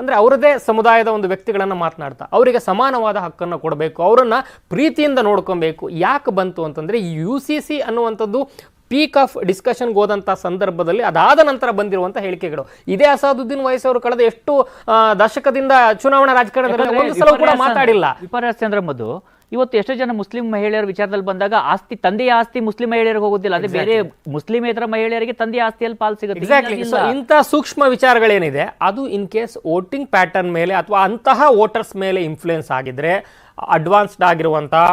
ಅಂದರೆ ಅವರದೇ ಸಮುದಾಯದ ಒಂದು ವ್ಯಕ್ತಿಗಳನ್ನು ಮಾತನಾಡ್ತಾ, ಅವರಿಗೆ ಸಮಾನವಾದ ಹಕ್ಕನ್ನು ಕೊಡಬೇಕು, ಅವರನ್ನು ಪ್ರೀತಿಯಿಂದ ನೋಡ್ಕೊಬೇಕು. ಯಾಕೆ ಬಂತು ಅಂತಂದರೆ ಯು ಸಿ ಸಿ ಅನ್ನುವಂಥದ್ದು ಪೀಕ್ ಆಫ್ ಡಿಸ್ಕಷನ್ಗೆ ಹೋದಂಥ ಸಂದರ್ಭದಲ್ಲಿ ಅದಾದ ನಂತರ ಬಂದಿರುವಂಥ ಹೇಳಿಕೆಗಳು. ಇದೇ ಅಸಾದುದ್ದೀನ್ ವಯಸ್ಸು ಅವರು ಕಳೆದ ಎಷ್ಟು ದಶಕದಿಂದ ಚುನಾವಣಾ ರಾಜಕಾರಣದಲ್ಲಿ ಒಂದು ಸಲ ಕೂಡ ಮಾತಾಡಿಲ್ಲ. ವಿಪರ್ಯಾಸ ಚಂದ್ರ ಮಧು ಇವತ್ತು ಎಷ್ಟೋ ಜನ ಮುಸ್ಲಿಂ ಮಹಿಳೆಯರ ವಿಚಾರದಲ್ಲಿ ಬಂದಾಗ ಆಸ್ತಿ ತಂದೆಯ ಆಸ್ತಿ ಮುಸ್ಲಿಂ ಮಹಿಳೆಯರಿಗೆ ಹೋಗುದಿಲ್ಲ. ಅದೇ ಬೇರೆ ಮುಸ್ಲಿಮೇತರ ಮಹಿಳೆಯರಿಗೆ ತಂದೆಯ ಆಸ್ತಿಯಲ್ಲಿ ಪಾಲ್ ಸಿಗುತ್ತೆ. ಇಂಥ ಸೂಕ್ಷ್ಮ ವಿಚಾರಗಳೇನಿದೆ ಅದು ಇನ್ ಕೇಸ್ ವೋಟಿಂಗ್ ಪ್ಯಾಟರ್ನ್ ಮೇಲೆ ಅಥವಾ ಅಂತಹ ವೋಟರ್ಸ್ ಮೇಲೆ ಇನ್ಫ್ಲುಯೆನ್ಸ್ ಆಗಿದ್ರೆ ಅಡ್ವಾನ್ಸ್ಡ್ ಆಗಿರುವಂತಹ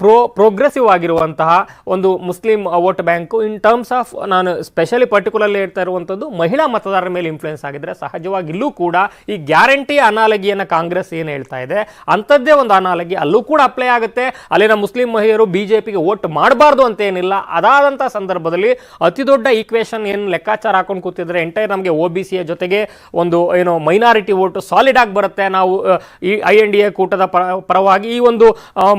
ಪ್ರೋ ಪ್ರೋಗ್ರೆಸಿವ್ ಆಗಿರುವಂತಹ ಒಂದು Muslim vote bank in terms of ನಾನು ಸ್ಪೆಷಲಿ ಪರ್ಟಿಕ್ಯುಲರ್ಲಿ ಹೇಳ್ತಾ ಇರುವಂಥದ್ದು ಮಹಿಳಾ ಮತದಾರರ ಮೇಲೆ ಇನ್ಫ್ಲುಯೆನ್ಸ್ ಆಗಿದ್ರೆ ಸಹಜವಾಗಿ ಇಲ್ಲೂ ಕೂಡ ಈ ಗ್ಯಾರಂಟಿ ಅನಾಲಗಿಯನ್ನು ಕಾಂಗ್ರೆಸ್ ಏನು ಹೇಳ್ತಾ ಇದೆ, ಅಂಥದ್ದೇ ಒಂದು ಅನಾಲಗಿ ಅಲ್ಲೂ ಕೂಡ ಅಪ್ಲೈ ಆಗುತ್ತೆ. ಅಲ್ಲಿನ ಮುಸ್ಲಿಂ ಮಹಿಳೆಯರು ಬಿ ಜೆ ಪಿಗೆ ವೋಟ್ ಮಾಡಬಾರ್ದು ಅಂತ ಏನಿಲ್ಲ. ಅದಾದಂಥ ಸಂದರ್ಭದಲ್ಲಿ ಅತಿ ದೊಡ್ಡ ಈಕ್ವೇಷನ್ ಏನು ಲೆಕ್ಕಾಚಾರ ಹಾಕೊಂಡು ಕೂತಿದ್ರೆ ಎಂಟೈರ್ ನಮಗೆ ಒ ಬಿ ಸಿಯ ಜೊತೆಗೆ ಒಂದು, ಏನು ಮೈನಾರಿಟಿ ವೋಟ್ ಸಾಲಿಡ್ ಆಗಿ ಬರುತ್ತೆ. ನಾವು ಈ ಐ ಎನ್ ಡಿ ಎ ಕೂಟದ ಪರ- ಪರವಾಗಿ ಈ ಒಂದು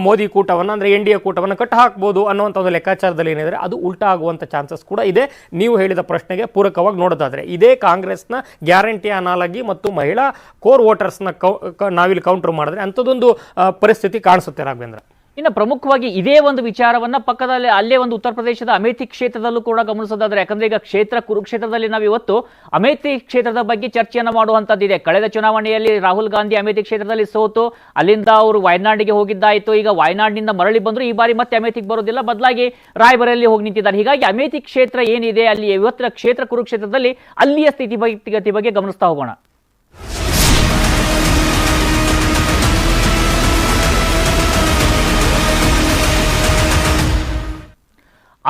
ಮೋದಿ ಕೂಟವನ್ನು, ಅಂದರೆ ಎನ್ ಡಿ ಎ ಕೂಟವನ್ನು ಕಟ್ಟು ಹಾಕ್ಬೋದು ಅನ್ನುವಂಥ ಒಂದು ಲೆಕ್ಕಾಚಾರದಲ್ಲಿ ಏನಿದ್ರೆ ಅದು ಉಲ್ಟಾ ಆಗುವಂಥ ಚಾನ್ಸಸ್ ಕೂಡ ಇದೆ. ನೀವು ಹೇಳಿದ ಪ್ರಶ್ನೆಗೆ ಪೂರಕವಾಗಿ ನೋಡೋದಾದರೆ, ಇದೇ ಕಾಂಗ್ರೆಸ್ನ ಗ್ಯಾರಂಟಿ ಅನಾಲಗಿ ಮತ್ತು ಮಹಿಳಾ ಕೋರ್ ವೋಟರ್ಸ್ನ ಕ- ನಾವಿಲ್ಲಿ ಕೌಂಟರ್ ಮಾಡಿದ್ರೆ ಅಂಥದ್ದೊಂದು ಪರಿಸ್ಥಿತಿ ಕಾಣಿಸುತ್ತೆ ರಾಘವೇಂದ್ರ. ಇನ್ನು ಪ್ರಮುಖವಾಗಿ ಇದೇ ಒಂದು ವಿಚಾರವನ್ನ ಪಕ್ಕದಲ್ಲಿ ಅಲ್ಲೇ ಒಂದು ಉತ್ತರ ಪ್ರದೇಶದ ಅಮೇಥಿ ಕ್ಷೇತ್ರದಲ್ಲೂ ಕೂಡ ಗಮನಿಸೋದಾದ್ರೆ, ಯಾಕಂದ್ರೆ ಈಗ ಕ್ಷೇತ್ರ ಕುರುಕ್ಷೇತ್ರದಲ್ಲಿ ನಾವು ಇವತ್ತು ಅಮೇಥಿ ಕ್ಷೇತ್ರದ ಬಗ್ಗೆ ಚರ್ಚೆಯನ್ನು ಮಾಡುವಂತದ್ದಿದೆ ಕಳೆದ ಚುನಾವಣೆಯಲ್ಲಿ ರಾಹುಲ್ ಗಾಂಧಿ ಅಮೇಥಿ ಕ್ಷೇತ್ರದಲ್ಲಿ ಸೋತು, ಅಲ್ಲಿಂದ ಅವರು ವಯನಾಡಿಗೆ ಹೋಗಿದ್ದಾಯಿತು. ಈಗ ವಯನಾಡಿನಿಂದ ಮರಳಿ ಬಂದರು ಈ ಬಾರಿ ಮತ್ತೆ ಅಮೇಥಿಗೆ ಬರೋದಿಲ್ಲ. ಬದಲಾಗಿ ರಾಯಬರೆಯಲ್ಲಿ ಹೋಗಿ ನಿಂತಿದ್ದಾರೆ. ಹೀಗಾಗಿ ಅಮೇಥಿ ಕ್ಷೇತ್ರ ಏನಿದೆ ಅಲ್ಲಿ ಇವತ್ತಿನ ಕ್ಷೇತ್ರ ಕುರುಕ್ಷೇತ್ರದಲ್ಲಿ ಅಲ್ಲಿಯ ಸ್ಥಿತಿ ಬಗ್ಗೆ ಗಮನಿಸ್ತಾ ಹೋಗೋಣ.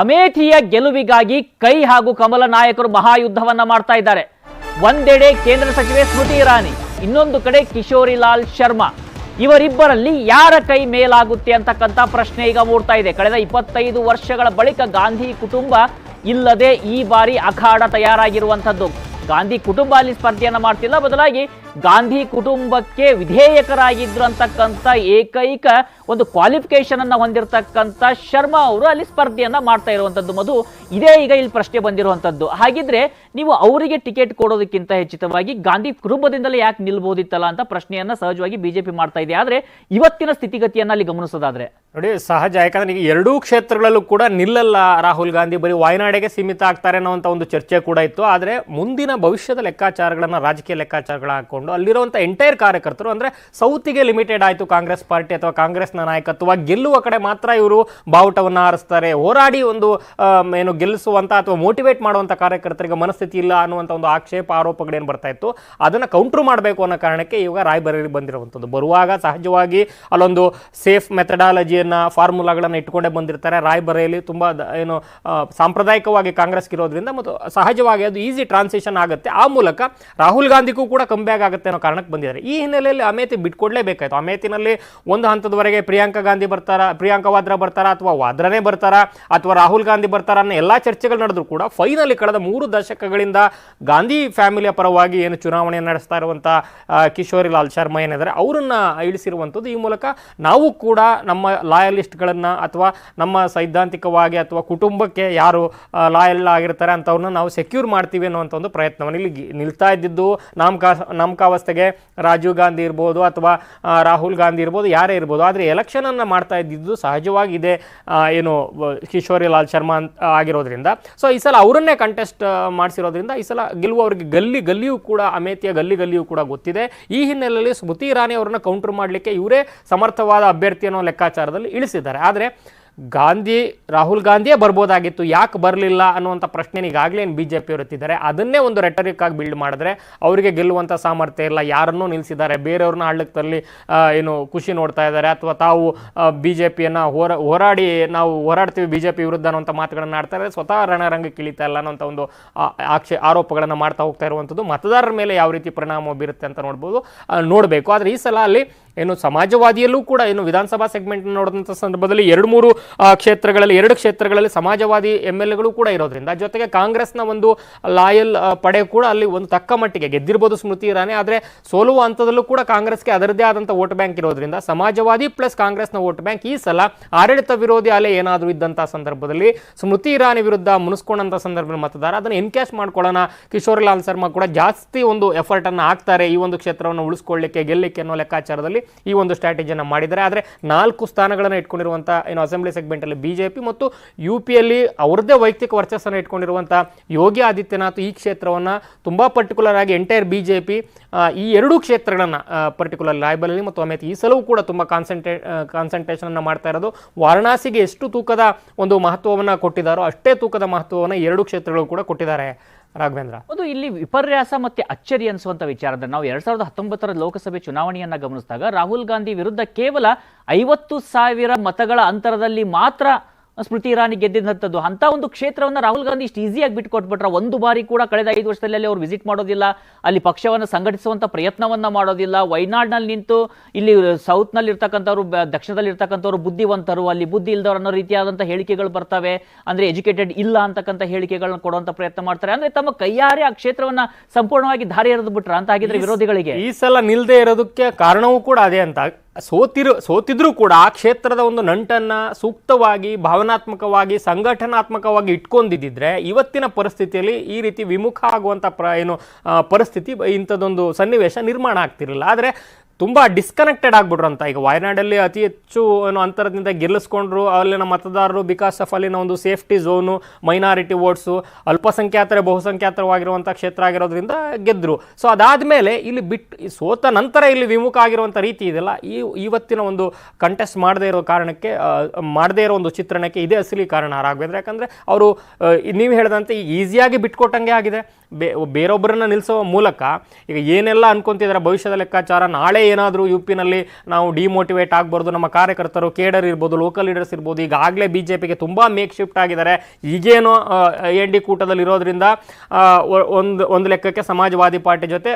ಅಮೇಠಿಯ ಗೆಲುವಿಗಾಗಿ ಕೈ ಹಾಗೂ ಕಮಲ ನಾಯಕರು ಮಹಾಯುದ್ಧವನ್ನ ಮಾಡ್ತಾ ಇದ್ದಾರೆ. ಒಂದೆಡೆ ಕೇಂದ್ರ ಸಚಿವೆ ಸ್ಮೃತಿ ಇರಾನಿ, ಇನ್ನೊಂದು ಕಡೆ ಕಿಶೋರಿ ಲಾಲ್ ಶರ್ಮಾ. ಇವರಿಬ್ಬರಲ್ಲಿ ಯಾರ ಕೈ ಮೇಲಾಗುತ್ತೆ ಅಂತಕ್ಕಂಥ ಪ್ರಶ್ನೆ ಈಗ ಮೂಡ್ತಾ ಇದೆ. ಕಳೆದ ಇಪ್ಪತ್ತೈದು ವರ್ಷಗಳ ಬಳಿಕ ಗಾಂಧಿ ಕುಟುಂಬ ಇಲ್ಲದೆ ಈ ಬಾರಿ ಅಖಾಡ ತಯಾರಾಗಿರುವಂಥದ್ದು. ಗಾಂಧಿ ಕುಟುಂಬ ಅಲ್ಲಿ ಸ್ಪರ್ಧೆಯನ್ನು ಮಾಡ್ತಿಲ್ಲ. ಬದಲಾಗಿ ಗಾಂಧಿ ಕುಟುಂಬಕ್ಕೆ ವಿಧೇಯಕರಾಗಿದ್ರು ಅಂತಕ್ಕಂಥ ಏಕೈಕ ಒಂದು ಕ್ವಾಲಿಫಿಕೇಶನ್ ಅನ್ನ ಹೊಂದಿರತಕ್ಕಂಥ ಶರ್ಮಾ ಅವರು ಅಲ್ಲಿ ಸ್ಪರ್ಧೆಯನ್ನು ಮಾಡ್ತಾ ಇರುವಂಥದ್ದು ಮಧು. ಇದೇ ಈಗ ಇಲ್ಲಿ ಪ್ರಶ್ನೆ ಬಂದಿರುವಂಥದ್ದು ಹಾಗಿದ್ರೆ ನೀವು ಅವರಿಗೆ ಟಿಕೆಟ್ ಕೊಡೋದಕ್ಕಿಂತ ಹೆಚ್ಚಿತವಾಗಿ ಗಾಂಧಿ ಕುಟುಂಬದಿಂದಲೇ ಯಾಕೆ ನಿಲ್ಬೋದಿತ್ತಲ್ಲ ಅಂತ ಪ್ರಶ್ನೆಯನ್ನು ಸಹಜವಾಗಿ ಬಿಜೆಪಿ ಮಾಡ್ತಾ ಇದೆ. ಆದರೆ ಇವತ್ತಿನ ಸ್ಥಿತಿಗತಿಯನ್ನು ಅಲ್ಲಿ ಗಮನಿಸೋದಾದ್ರೆ ನೋಡಿ, ಸಹಜ. ಯಾಕಂದ್ರೆ ಈಗ ಎರಡೂ ಕ್ಷೇತ್ರಗಳಲ್ಲೂ ಕೂಡ ನಿಲ್ಲಲ್ಲ ರಾಹುಲ್ ಗಾಂಧಿ. ಬರೀ ವಾಯನಾಡಿಗೆ ಸೀಮಿತ ಆಗ್ತಾರೆ ಅನ್ನೋವಂಥ ಒಂದು ಚರ್ಚೆ ಕೂಡ ಇತ್ತು. ಆದರೆ ಮುಂದಿನ ಭವಿಷ್ಯದ ಲೆಕ್ಕಾಚಾರಗಳನ್ನು ರಾಜಕೀಯ ಲೆಕ್ಕಾಚಾರಗಳ ಹಾಕೊಂಡು ಅಲ್ಲಿರುವಂಥ ಎಂಟೈರ್ ಕಾರ್ಯಕರ್ತರು, ಅಂದರೆ ಸೌತಿಗೆ ಲಿಮಿಟೆಡ್ ಆಯಿತು ಕಾಂಗ್ರೆಸ್ ಪಾರ್ಟಿ ಅಥವಾ ಕಾಂಗ್ರೆಸ್ನ ನಾಯಕತ್ವ. ಗೆಲ್ಲುವ ಕಡೆ ಮಾತ್ರ ಇವರು ಬಾವುಟವನ್ನು ಹಾರಿಸ್ತಾರೆ ಹೋರಾಡಿ ಒಂದು ಏನು ಗೆಲ್ಲಿಸುವಂಥ ಅಥವಾ ಮೋಟಿವೇಟ್ ಮಾಡುವಂಥ ಕಾರ್ಯಕರ್ತರಿಗೆ ಮನಸ್ಥಿತಿ ಇಲ್ಲ ಅನ್ನುವಂಥ ಒಂದು ಆಕ್ಷೇಪ, ಆರೋಪಗಳೇನು ಬರ್ತಾ ಇತ್ತು, ಅದನ್ನು ಕೌಂಟ್ರ್ ಮಾಡಬೇಕು ಅನ್ನೋ ಕಾರಣಕ್ಕೆ ಇವಾಗ ರಾಯಬರೇಲಿ ಬಂದಿರುವಂಥದ್ದು. ಬರುವಾಗ ಸಹಜವಾಗಿ ಅಲ್ಲೊಂದು ಸೇಫ್ ಮೆಥಡಾಲಜಿಯನ್ನು ಫಾರ್ಮುಲಾಗಳನ್ನು ಇಟ್ಕೊಂಡೇ ಬಂದಿರ್ತಾರೆ. ರಾಯ್ಬರೇಲಿ ತುಂಬ ಏನು ಸಾಂಪ್ರದಾಯಿಕವಾಗಿ ಕಾಂಗ್ರೆಸ್ಗೆ ಇರೋದ್ರಿಂದ ಮತ್ತು ಸಹಜವಾಗಿ ಅದು ಈಸಿ ಟ್ರಾನ್ಸಿಷನ್ ಆಗುತ್ತೆ. ಆ ಮೂಲಕ ರಾಹುಲ್ ಗಾಂಧಿಗೂ ಕೂಡ ಕಂಬ್ಯಾಕ್ ಆಗುತ್ತೆ ಅನ್ನೋ ಕಾರಣಕ್ಕೆ ಬಂದಿದ್ದಾರೆ. ಈ ಹಿನ್ನೆಲೆಯಲ್ಲಿ ಅಮೇತಿ ಬಿಟ್ಕೊಡ್ಲೇಬೇಕಾಯ್ತು. ಅಮೇತಿನಲ್ಲಿ ಒಂದು ಹಂತದವರೆಗೆ ಪ್ರಿಯಾಂಕಾ ಗಾಂಧಿ ಬರ್ತಾರಾ, ಪ್ರಿಯಾಂಕಾ ವಾದ್ರಾ ಬರ್ತಾರಾ ಅಥವಾ ವಾದ್ರಾನೇ ಬರ್ತಾರಾ ಅಥವಾ ರಾಹುಲ್ ಗಾಂಧಿ ಬರ್ತಾರ ಅನ್ನೋ ಎಲ್ಲ ಚರ್ಚೆಗಳು ನಡೆದ್ರು ಕೂಡ ಫೈನಲಿ ಕಳೆದ ಮೂರು ದಶಕಗಳಿಂದ ಗಾಂಧಿ ಫ್ಯಾಮಿಲಿಯ ಪರವಾಗಿ ಏನು ಚುನಾವಣೆ ನಡೆಸ್ತಾ ಇರುವಂಥ ಕಿಶೋರಿ ಲಾಲ್ ಶರ್ಮಾ ಏನಿದ್ದಾರೆ, ಅವರನ್ನು ಇಳಿಸಿರುವಂಥದ್ದು ಈ ಮೂಲಕ ನಾವು ಕೂಡ ನಮ್ಮ ಲಾಯಲಿಸ್ಟ್ಗಳನ್ನು ಅಥವಾ ನಮ್ಮ ಸೈದ್ಧಾಂತಿಕವಾಗಿ ಅಥವಾ ಕುಟುಂಬಕ್ಕೆ ಯಾರು ಲಾಯಲ್ ಆಗಿರ್ತಾರೆ ಅಂಥವ್ರನ್ನ ನಾವು ಸೆಕ್ಯೂರ್ ಮಾಡ್ತೀವಿ ಅನ್ನುವಂಥ ಒಂದು ಪ್ರಯತ್ನವನ್ನು ಇಲ್ಲಿ ನಿಲ್ತಾ ಇದ್ದಿದ್ದು ನಾಮಕಾ, ನಾಮಕಾವಸ್ಥೆಗೆ ರಾಜೀವ್ ಗಾಂಧಿ ಇರ್ಬೋದು ಅಥವಾ ರಾಹುಲ್ ಗಾಂಧಿ ಇರ್ಬೋದು ಯಾರೇ ಇರ್ಬೋದು, ಆದರೆ ಎಲೆಕ್ಷನನ್ನು ಮಾಡ್ತಾ ಇದ್ದಿದ್ದು ಸಹಜವಾಗಿದೆ ಏನು ಕಿಶೋರಿ ಲಾಲ್ ಶರ್ಮಾ ಆಗಿರೋದ್ರಿಂದ. ಸೊ ಈ ಸಲ ಅವರನ್ನೇ ಕಂಟೆಸ್ಟ್ ಮಾಡಿಸಿರೋದ್ರಿಂದ ಈ ಸಲ ಗೆಲುವು ಗಲ್ಲಿ ಗಲ್ಲಿಯೂ ಕೂಡ, ಅಮೇಥಿಯ ಗಲ್ಲಿ ಗಲ್ಲಿಯೂ ಕೂಡ ಗೊತ್ತಿದೆ. ಈ ಹಿನ್ನೆಲೆಯಲ್ಲಿ ಸ್ಮೃತಿ ಇರಾನಿ ಅವರನ್ನ ಕೌಂಟರ್ ಮಾಡಲಿಕ್ಕೆ ಇವರೇ ಸಮರ್ಥವಾದ ಅಭ್ಯರ್ಥಿ ಅನ್ನೋ ಲೆಕ್ಕಾಚಾರದಲ್ಲಿ ಇಳಿಸಿದ್ದಾರೆ. ಆದರೆ ಗಾಂಧಿ, ರಾಹುಲ್ ಗಾಂಧಿಯೇ ಬರ್ಬೋದಾಗಿತ್ತು. ಯಾಕೆ ಬರಲಿಲ್ಲ ಅನ್ನುವಂಥ ಪ್ರಶ್ನೆ ಈಗಾಗಲೇ ಬಿ ಜೆ ಪಿ ಎತ್ತಿದ್ದಾರೆ? ಅದನ್ನೇ ಒಂದು ರೆಟರಿಕ್ ಆಗಿ ಬಿಲ್ಡ್ ಮಾಡಿದ್ರೆ ಅವರಿಗೆ ಗೆಲ್ಲುವಂಥ ಸಾಮರ್ಥ್ಯ ಇಲ್ಲ. ಯಾರನ್ನೂ ನಿಲ್ಲಿಸಿದ್ದಾರೆ ಬೇರೆಯವ್ರನ್ನ ಆಡಳಿತದಲ್ಲಿ ಏನು ಖುಷಿ ನೋಡ್ತಾ ಇದ್ದಾರೆ. ಅಥವಾ ತಾವು ಬಿ ಜೆ ಪಿಯನ್ನು ಹೋರ, ಹೋರಾಡಿ, ನಾವು ಹೋರಾಡ್ತೀವಿ ಬಿ ಜೆ ಪಿ ವಿರುದ್ಧ ಅನ್ನೋಂಥ ಮಾತುಗಳನ್ನು ಆಡ್ತಾರೆ ಸ್ವತಃ ರಣರಂಗಕ್ಕೆ ಇಳಿತಾ ಇಲ್ಲ ಅನ್ನೋಂಥ ಒಂದು ಆಕ್ಷೇ, ಆರೋಪಗಳನ್ನು ಮಾಡ್ತಾ ಹೋಗ್ತಾ ಇರುವಂಥದ್ದು ಮತದಾರರ ಮೇಲೆ ಯಾವ ರೀತಿ ಪರಿಣಾಮ ಬೀರುತ್ತೆ ಅಂತ ನೋಡ್ಬೋದು. ನೋಡಬೇಕು. ಆದರೆ ಈ ಸಲ ಅಲ್ಲಿ ಏನು ಸಮಾಜವಾದಿಯಲ್ಲೂ ಕೂಡ ಏನು ವಿಧಾನಸಭಾ ಸೆಗ್ಮೆಂಟ್ ನೋಡಿದಂಥ ಸಂದರ್ಭದಲ್ಲಿ ಎರಡು ಮೂರು ಕ್ಷೇತ್ರಗಳಲ್ಲಿ, ಎರಡು ಕ್ಷೇತ್ರಗಳಲ್ಲಿ ಸಮಾಜವಾದಿ ಎಂ ಎಲ್ ಎಗಳು ಕೂಡ ಇರೋದ್ರಿಂದ, ಜೊತೆಗೆ ಕಾಂಗ್ರೆಸ್ನ ಒಂದು ಲಾಯಲ್ ಪಡೆ ಕೂಡ ಅಲ್ಲಿ ಒಂದು ತಕ್ಕ ಮಟ್ಟಿಗೆ ಗೆದ್ದಿರ್ಬೋದು ಸ್ಮೃತಿ ಇರಾನಿ. ಆದರೆ ಸೋಲುವ ಹಂತದಲ್ಲೂ ಕೂಡ ಕಾಂಗ್ರೆಸ್ಗೆ ಅದರದೇ ಆದಂಥ ವೋಟ್ ಬ್ಯಾಂಕ್ ಇರೋದ್ರಿಂದ ಸಮಾಜವಾದಿ ಪ್ಲಸ್ ಕಾಂಗ್ರೆಸ್ನ ವೋಟ್ ಬ್ಯಾಂಕ್ ಈ ಸಲ ಆಡಳಿತ ವಿರೋಧಿ ಅಲೆ ಏನಾದರೂ ಇದ್ದಂಥ ಸಂದರ್ಭದಲ್ಲಿ ಸ್ಮೃತಿ ಇರಾನಿ ವಿರುದ್ಧ ಮುನಿಸ್ಕೊಂಡಂಥ ಸಂದರ್ಭದಲ್ಲಿ ಮತದಾರ, ಅದನ್ನು ಎನ್ಕ್ಯಾಶ್ ಮಾಡ್ಕೊಳ್ಳೋಣ. ಕಿಶೋರಿಲಾಲ್ ಶರ್ಮಾ ಕೂಡ ಜಾಸ್ತಿ ಒಂದು ಎಫರ್ಟನ್ನು ಹಾಕ್ತಾರೆ ಈ ಒಂದು ಕ್ಷೇತ್ರವನ್ನು ಉಳಿಸ್ಕೊಳ್ಳಿಕ್ಕೆ, ಗೆಲ್ಲಿಕ್ಕೆ ಅನ್ನೋ ಲೆಕ್ಕಾಚಾರದಲ್ಲಿ. ಈ ಒಂದು ಸ್ಟ್ರಾಟಜಿಯನ್ನು ಮಾಡಿದ್ದಾರೆ. ಆದರೆ ನಾಲ್ಕು ಸ್ಥಾನಗಳನ್ನು ಇಟ್ಕೊಂಡಿರುವಂಥ ಏನು ಅಸೆಂಬ್ಲಿ ಸೆಗ್ಮೆಂಟಲ್ಲಿ ಬಿ ಜೆ ಮತ್ತು ಯು ಪಿಯಲ್ಲಿ ಅವ್ರದ್ದೇ ವೈಯಕ್ತಿಕ ವರ್ಚಸ್ಸನ್ನು ಇಟ್ಕೊಂಡಿರುವಂಥ ಯೋಗಿ ಆದಿತ್ಯನಾಥ್ ಈ ಕ್ಷೇತ್ರವನ್ನು ತುಂಬ ಪರ್ಟಿಕ್ಯುಲರ್ ಆಗಿ ಎಂಟೈರ್ ಬಿ ಈ ಎರಡೂ ಕ್ಷೇತ್ರಗಳನ್ನು ಪರ್ಟಿಕ್ಯುಲರ್ ರಾಯಬರಲ್ಲಿ ಮತ್ತು ಅಮೇತ್ ಈ ಸಲವೂ ಕೂಡ ತುಂಬ ಕಾನ್ಸಂಟ್ರೇ ಕಾನ್ಸಂಟ್ರೇಷನನ್ನು ಮಾಡ್ತಾ ಇರೋದು. ವಾರಣಾಸಿಗೆ ಎಷ್ಟು ತೂಕದ ಒಂದು ಮಹತ್ವವನ್ನು ಕೊಟ್ಟಿದ್ದಾರೋ ಅಷ್ಟೇ ತೂಕದ ಮಹತ್ವವನ್ನು ಎರಡು ಕ್ಷೇತ್ರಗಳು ಕೂಡ ಕೊಟ್ಟಿದ್ದಾರೆ. ರಾಘವೇಂದ್ರ. ಅದು ಇಲ್ಲಿ ವಿಪರ್ಯಾಸ ಮತ್ತೆ ಅಚ್ಚರಿ ಅನಿಸುವಂತ ಅಂದ್ರೆ ನಾವು ಎರಡ್ ಸಾವಿರದ ಹತ್ತೊಂಬತ್ತರ ಲೋಕಸಭೆ ಚುನಾವಣೆಯನ್ನ ಗಮನಿಸಿದಾಗ ರಾಹುಲ್ ಗಾಂಧಿ ವಿರುದ್ಧ ಕೇವಲ ಐವತ್ತು ಸಾವಿರ ಮತಗಳ ಅಂತರದಲ್ಲಿ ಮಾತ್ರ ಸ್ಮೃತಿ ಇರಾನಿ ಗೆದ್ದಿದ್ದಂಥದ್ದು ಅಂತ ಒಂದು ಕ್ಷೇತ್ರವನ್ನು ರಾಹುಲ್ ಗಾಂಧಿ ಇಷ್ಟು ಈಸಿಯಾಗಿ ಬಿಟ್ಕೊಟ್ಬಿಟ್ರೆ ಒಂದು ಬಾರಿ ಕೂಡ ಕಳೆದ ಐದು ವರ್ಷದಲ್ಲಿ ಅವರು ವಿಸಿಟ್ ಮಾಡೋದಿಲ್ಲ. ಅಲ್ಲಿ ಪಕ್ಷವನ್ನು ಸಂಘಟಿಸುವಂತ ಪ್ರಯತ್ನವನ್ನ ಮಾಡೋದಿಲ್ಲ. ವೈನಾಡ್ನಲ್ಲಿ ನಿಂತು ಇಲ್ಲಿ ಸೌತ್ನಲ್ಲಿ ಇರ್ತಕ್ಕಂಥವ್ರು ದಕ್ಷಿಣದಲ್ಲಿ ಇರ್ತಕ್ಕಂಥವ್ರು ಬುದ್ಧಿವಂತರು. ಅಲ್ಲಿ ಬುದ್ಧಿ ಇಲ್ದವ್ರು ಅನ್ನೋ ರೀತಿಯಾದಂಥ ಹೇಳಿಕೆಗಳು ಬರ್ತವೆ. ಅಂದ್ರೆ ಎಜುಕೇಟೆಡ್ ಇಲ್ಲ ಅಂತಕ್ಕಂಥ ಹೇಳಿಕೆಗಳನ್ನ ಕೊಡುವಂತ ಪ್ರಯತ್ನ ಮಾಡ್ತಾರೆ. ಅಂದ್ರೆ ತಮ್ಮ ಕೈಯಾರೆ ಆ ಕ್ಷೇತ್ರವನ್ನ ಸಂಪೂರ್ಣವಾಗಿ ದಾರಿ ಎರೆದು ಬಿಟ್ರ ಅಂತ ಹಾಗಿದ್ರೆ ವಿರೋಧಿಗಳಿಗೆ. ಈ ಸಲ ನಿಲ್ದೇ ಇರೋದಕ್ಕೆ ಕಾರಣವೂ ಕೂಡ ಅದೇ ಅಂತ. ಸೋತಿರು, ಸೋತಿದ್ರೂ ಕೂಡ ಆ ಕ್ಷೇತ್ರದ ಒಂದು ನಂಟನ್ನ ಸೂಕ್ತವಾಗಿ, ಭಾವನಾತ್ಮಕವಾಗಿ, ಸಂಘಟನಾತ್ಮಕವಾಗಿ ಇಟ್ಕೊಂಡಿದ್ದಿದ್ರೆ ಇವತ್ತಿನ ಪರಿಸ್ಥಿತಿಯಲ್ಲಿ ಈ ರೀತಿ ವಿಮುಖ ಆಗುವಂಥ ಪ್ರ ಏನು ಪರಿಸ್ಥಿತಿ ಇಂಥದ್ದೊಂದು ಸನ್ನಿವೇಶ ನಿರ್ಮಾಣ ಆಗ್ತಿರಲಿಲ್ಲ. ಆದರೆ ತುಂಬ ಡಿಸ್ಕನೆಕ್ಟೆಡ್ ಆಗಿಬಿಟ್ರು ಅಂತ ಈಗ ವಯನಾಡಲ್ಲಿ ಅತಿ ಹೆಚ್ಚು, ಏನು, ಅಂತರದಿಂದ ಗೆಲ್ಲಿಸ್ಕೊಂಡ್ರು, ಅಲ್ಲಿನ ಮತದಾರರು ಬಿಕಾಸ್ ಆಫ್ ಅಲ್ಲಿನ ಒಂದು ಸೇಫ್ಟಿ ಝೋನು, ಮೈನಾರಿಟಿ ವೋಟ್ಸು, ಅಲ್ಪಸಂಖ್ಯಾತರ ಬಹುಸಂಖ್ಯಾತರವಾಗಿರುವಂಥ ಕ್ಷೇತ್ರ ಆಗಿರೋದ್ರಿಂದ ಗೆದ್ದರು ಸೊ ಅದಾದಮೇಲೆ ಇಲ್ಲಿ ಬಿಟ್ಟು ಸೋತ ನಂತರ ಇಲ್ಲಿ ವಿಮುಖ ಆಗಿರುವಂಥ ರೀತಿ ಇದೆಲ್ಲ ಈ ಇವತ್ತಿನ ಒಂದು ಕಂಟೆಸ್ಟ್ ಮಾಡದೇ ಇರೋ ಕಾರಣಕ್ಕೆ ಮಾಡದೇ ಇರೋ ಒಂದು ಚಿತ್ರಣಕ್ಕೆ ಇದೇ ಅಸಲಿ ಕಾರಣ ರಾಘವೇಂದ್ರ. ಯಾಕಂದರೆ, ಅವರು ನೀವು ಹೇಳಿದಂತೆ ಈಸಿಯಾಗಿ ಬಿಟ್ಕೊಟ್ಟಂಗೆ ಆಗಿದೆ. ಬೇ, ಬೇರೊಬ್ಬರನ್ನ ನಿಲ್ಲಿಸೋ ಮೂಲಕ ಈಗ ಏನೆಲ್ಲ ಅನ್ಕೊಂತಿದ್ದಾರೆ ಭವಿಷ್ಯದ ಲೆಕ್ಕಾಚಾರ, ನಾಳೆ ಏನಾದರೂ ಯು ಪಿನಲ್ಲಿ ನಾವು ಡಿಮೋಟಿವೇಟ್ ಆಗಬಾರ್ದು, ನಮ್ಮ ಕಾರ್ಯಕರ್ತರು ಕೇಡರ್ ಇರ್ಬೋದು ಲೋಕಲ್ ಲೀಡರ್ಸ್ ಇರ್ಬೋದು, ಈಗಾಗಲೇ ಬಿ ಜೆ ಪಿಗೆ ತುಂಬ ಮೇಕ್ ಶಿಫ್ಟ್ ಆಗಿದ್ದಾರೆ ಈಗೇನು ಎನ್ ಡಿ ಕೂಟದಲ್ಲಿ ಇರೋದ್ರಿಂದ ಒಂದು ಒಂದು ಲೆಕ್ಕಕ್ಕೆ ಸಮಾಜವಾದಿ ಪಾರ್ಟಿ ಜೊತೆ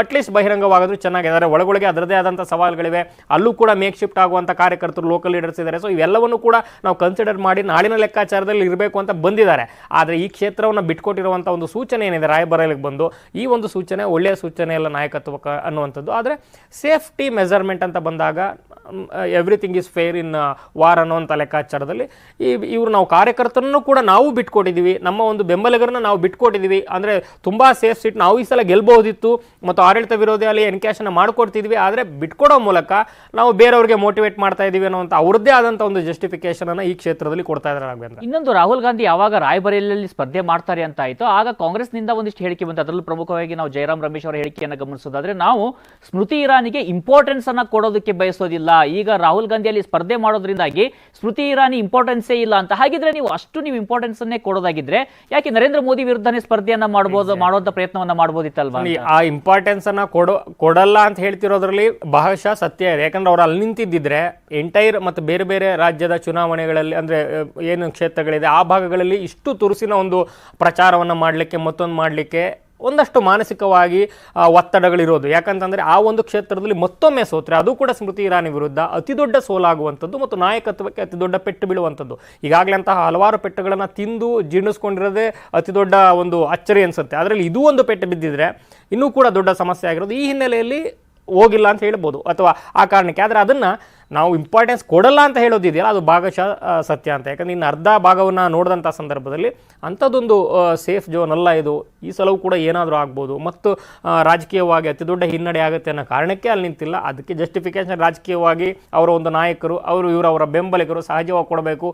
ಅಟ್ಲೀಸ್ಟ್ ಬಹಿರಂಗವಾಗೋದು ಚೆನ್ನಾಗಿದ್ದಾರೆ ಒಳಗೊಳಗೆ ಅದರದೇ ಆದಂಥ ಸವಾಲುಗಳಿವೆ. ಅಲ್ಲೂ ಕೂಡ ಮೇಕ್ ಶಿಫ್ಟ್ ಆಗುವಂಥ ಕಾರ್ಯಕರ್ತರು ಲೋಕಲ್ ಲೀಡರ್ಸ್ ಇದ್ದಾರೆ ಸೊ ಇವೆಲ್ಲವನ್ನು ಕೂಡ ನಾವು ಕನ್ಸಿಡರ್ ಮಾಡಿ ನಾಳಿನ ಲೆಕ್ಕಾಚಾರದಲ್ಲಿ ಇರಬೇಕು ಅಂತ ಬಂದಿದ್ದಾರೆ. ಆದರೆ ಈ ಕ್ಷೇತ್ರವನ್ನು ಬಿಟ್ಕೊಟ್ಟಿರುವಂಥ ಒಂದು ಸೂಚನೆ ಏನಿದೆ, ರಾಯಬರೇಲಿಗೆ ಬಂದು, ಈ ಒಂದು ಸೂಚನೆ ಒಳ್ಳೆಯ ಸೂಚನೆ ಎಲ್ಲ ನಾಯಕತ್ವಕ್ಕೆ ಅನ್ನುವಂಥದ್ದು. ಆದರೆ ಸೇಫ್ಟಿ ಮೆಜರ್ಮೆಂಟ್ ಅಂತ ಬಂದಾಗ everything is fair in war ಅನ್ನುವಂಥ ಲೆಕ್ಕಾಚಾರದಲ್ಲಿ ಈ, ಇವರು ನಾವು ಕಾರ್ಯಕರ್ತರನ್ನು ಕೂಡ ನಾವು ಬಿಟ್ಕೊಟ್ಟಿದ್ದೀವಿ ನಮ್ಮ ಒಂದು ಬೆಂಬಲಿಗರನ್ನ ನಾವು ಬಿಟ್ಕೊಟ್ಟಿದ್ದೀವಿ ಅಂದರೆ ತುಂಬ ಸೇಫ್ ಸೀಟ್ ನಾವು ಈ ಸಲ ಗೆಲ್ಬಹುದಿತ್ತು. ಮತ್ತು ಆಡಳಿತ ವಿರೋಧಿ ಅಲ್ಲಿ ಎನ್ಕ್ಯಾಶನ್ನು ಮಾಡ್ಕೊಡ್ತಿದ್ವಿ. ಆದರೆ ಬಿಟ್ಕೊಡೋ ಮೂಲಕ ನಾವು ಬೇರೆಯವ್ರಿಗೆ ಮೋಟಿವೇಟ್ ಮಾಡ್ತಾ ಇದ್ದೀವಿ ಅನ್ನೋಂಥ ಅವ್ರದ್ದೇ ಆದಂಥ ಒಂದು ಜಸ್ಟಿಫಿಕೇಶನ್ ಅನ್ನು ಈ ಕ್ಷೇತ್ರದಲ್ಲಿ ಕೊಡ್ತಾ ಇದ್ದಾರೆ ರಾಘವೇಂದ್ರ. ಇನ್ನೊಂದು ರಾಹುಲ್ ಗಾಂಧಿ ಯಾವಾಗ ರಾಯಬರೇಲಿಯಲ್ಲಿ ಸ್ಪರ್ಧೆ ಮಾಡ್ತಾರೆ ಅಂತ ಆಯಿತು. ಆಗ ಕಾಂಗ್ರೆಸ್ನಿಂದ ಒಂದಿಷ್ಟು ಹೇಳಿಕೆ ಬಂತು. ಅದರಲ್ಲೂ ಪ್ರಮುಖವಾಗಿ ನಾವು ಜಯರಾಮ್ ರಮೇಶ್ ಅವರ ಹೇಳಿಕೆಯನ್ನು ಗಮನಿಸೋದಾದರೆ ನಾವು ಸ್ಮೃತಿ ಇರಾನಿಗೆ ಇಂಪಾರ್ಟೆನ್ಸ್ ಅನ್ನ ಕೊಡೋದಕ್ಕೆ ಬಯಸೋದಿಲ್ಲ. ಈಗ ರಾಹುಲ್ ಗಾಂಧಿಯಲ್ಲಿ ಸ್ಪರ್ಧೆ ಮಾಡೋದ್ರಿಂದಾಗಿ ಸ್ಮೃತಿ ಇರಾನಿ ಇಂಪಾರ್ಟೆನ್ಸೇ ಇಲ್ಲ ಅಂತ. ಹಾಗಿದ್ರೆ ನೀವು ಅಷ್ಟು ನೀವು ಇಂಪಾರ್ಟೆನ್ಸ್ ಅನ್ನೇ ಕೊಡೋದಾಗಿದ್ರೆ ಯಾಕೆ ನರೇಂದ್ರ ಮೋದಿ ವಿರುದ್ಧನೇ ಸ್ಪರ್ಧೆಯನ್ನ ಮಾಡಬಹುದು ಮಾಡುವಂತ ಪ್ರಯತ್ನವನ್ನ ಮಾಡಬಹುದಿತ್ತಲ್ವಾ ಆ ಇಂಪಾರ್ಟೆನ್ಸ್ ಅನ್ನ ಕೊಡೋ ಕೊಡಲ್ಲ ಅಂತ ಹೇಳ್ತಿರೋದ್ರಲ್ಲಿ ಬಹಳಶಃ ಸತ್ಯ ಇದೆ. ಯಾಕಂದ್ರೆ ಅವ್ರು ಅಲ್ಲಿ ನಿಂತಿದ್ದಿದ್ರೆ ಎಂಟೈರ್ ಮತ್ತು ಬೇರೆ ಬೇರೆ ರಾಜ್ಯದ ಚುನಾವಣೆಗಳಲ್ಲಿ ಅಂದ್ರೆ ಏನು ಕ್ಷೇತ್ರಗಳಿದೆ ಆ ಭಾಗಗಳಲ್ಲಿ ಇಷ್ಟು ತುರುಸಿನ ಒಂದು ಪ್ರಚಾರವನ್ನು ಮಾಡಲಿಕ್ಕೆ ಮತ್ತೊಂದು ಮಾಡಲಿಕ್ಕೆ ಒಂದಷ್ಟು ಮಾನಸಿಕವಾಗಿ ಒತ್ತಡಗಳಿರೋದು. ಯಾಕಂತಂದರೆ ಆ ಒಂದು ಕ್ಷೇತ್ರದಲ್ಲಿ ಮತ್ತೊಮ್ಮೆ ಸೋತ್ರೆ ಅದು ಕೂಡ ಸ್ಮೃತಿ ಇರಾನಿ ವಿರುದ್ಧ ಅತಿ ದೊಡ್ಡ ಸೋಲಾಗುವಂಥದ್ದು ಮತ್ತು ನಾಯಕತ್ವಕ್ಕೆ ಅತಿ ದೊಡ್ಡ ಪೆಟ್ಟು ಬೀಳುವಂಥದ್ದು. ಈಗಾಗಲೇ ಅಂತಹ ಹಲವಾರು ಪೆಟ್ಟುಗಳನ್ನು ತಿಂದು ಜೀರ್ಣಿಸ್ಕೊಂಡಿರೋದೇ ಅತಿ ದೊಡ್ಡ ಒಂದು ಅಚ್ಚರಿ ಅನಿಸುತ್ತೆ. ಅದರಲ್ಲಿ ಇದೂ ಒಂದು ಪೆಟ್ಟು ಬಿದ್ದಿದ್ರೆ ಇನ್ನೂ ಕೂಡ ದೊಡ್ಡ ಸಮಸ್ಯೆ ಆಗಿರೋದು. ಈ ಹಿನ್ನೆಲೆಯಲ್ಲಿ ಹೋಗಿಲ್ಲ ಅಂತ ಹೇಳ್ಬೋದು. ಅಥವಾ ಆ ಕಾರಣಕ್ಕೆ. ಆದರೆ ಅದನ್ನು ನಾವು ಇಂಪಾರ್ಟೆನ್ಸ್ ಕೊಡಲ್ಲ ಅಂತ ಹೇಳೋದಿದೆಯಲ್ಲ, ಅದು ಭಾಗಶಃ ಸತ್ಯ ಅಂತ. ಯಾಕಂದ್ರೆ ಇನ್ನು ಅರ್ಧ ಭಾಗವನ್ನು ನೋಡಿದಂಥ ಸಂದರ್ಭದಲ್ಲಿ ಅಂಥದ್ದೊಂದು ಸೇಫ್ ಜೋನ್ ಅಲ್ಲ ಇದು. ಈ ಸಲವೂ ಕೂಡ ಏನಾದರೂ ಆಗ್ಬೋದು. ಮತ್ತು ರಾಜಕೀಯವಾಗಿ ಅತಿ ದೊಡ್ಡ ಹಿನ್ನಡೆ ಆಗುತ್ತೆ ಅನ್ನೋ ಕಾರಣಕ್ಕೆ ಅಲ್ಲಿ ನಿಂತಿಲ್ಲ. ಅದಕ್ಕೆ ಜಸ್ಟಿಫಿಕೇಶನ್ ರಾಜಕೀಯವಾಗಿ ಅವರ ಒಂದು ನಾಯಕರು, ಅವರು ಇವರು ಅವರ ಬೆಂಬಲಿಗರು ಸಹಜವಾಗಿ ಕೊಡಬೇಕು.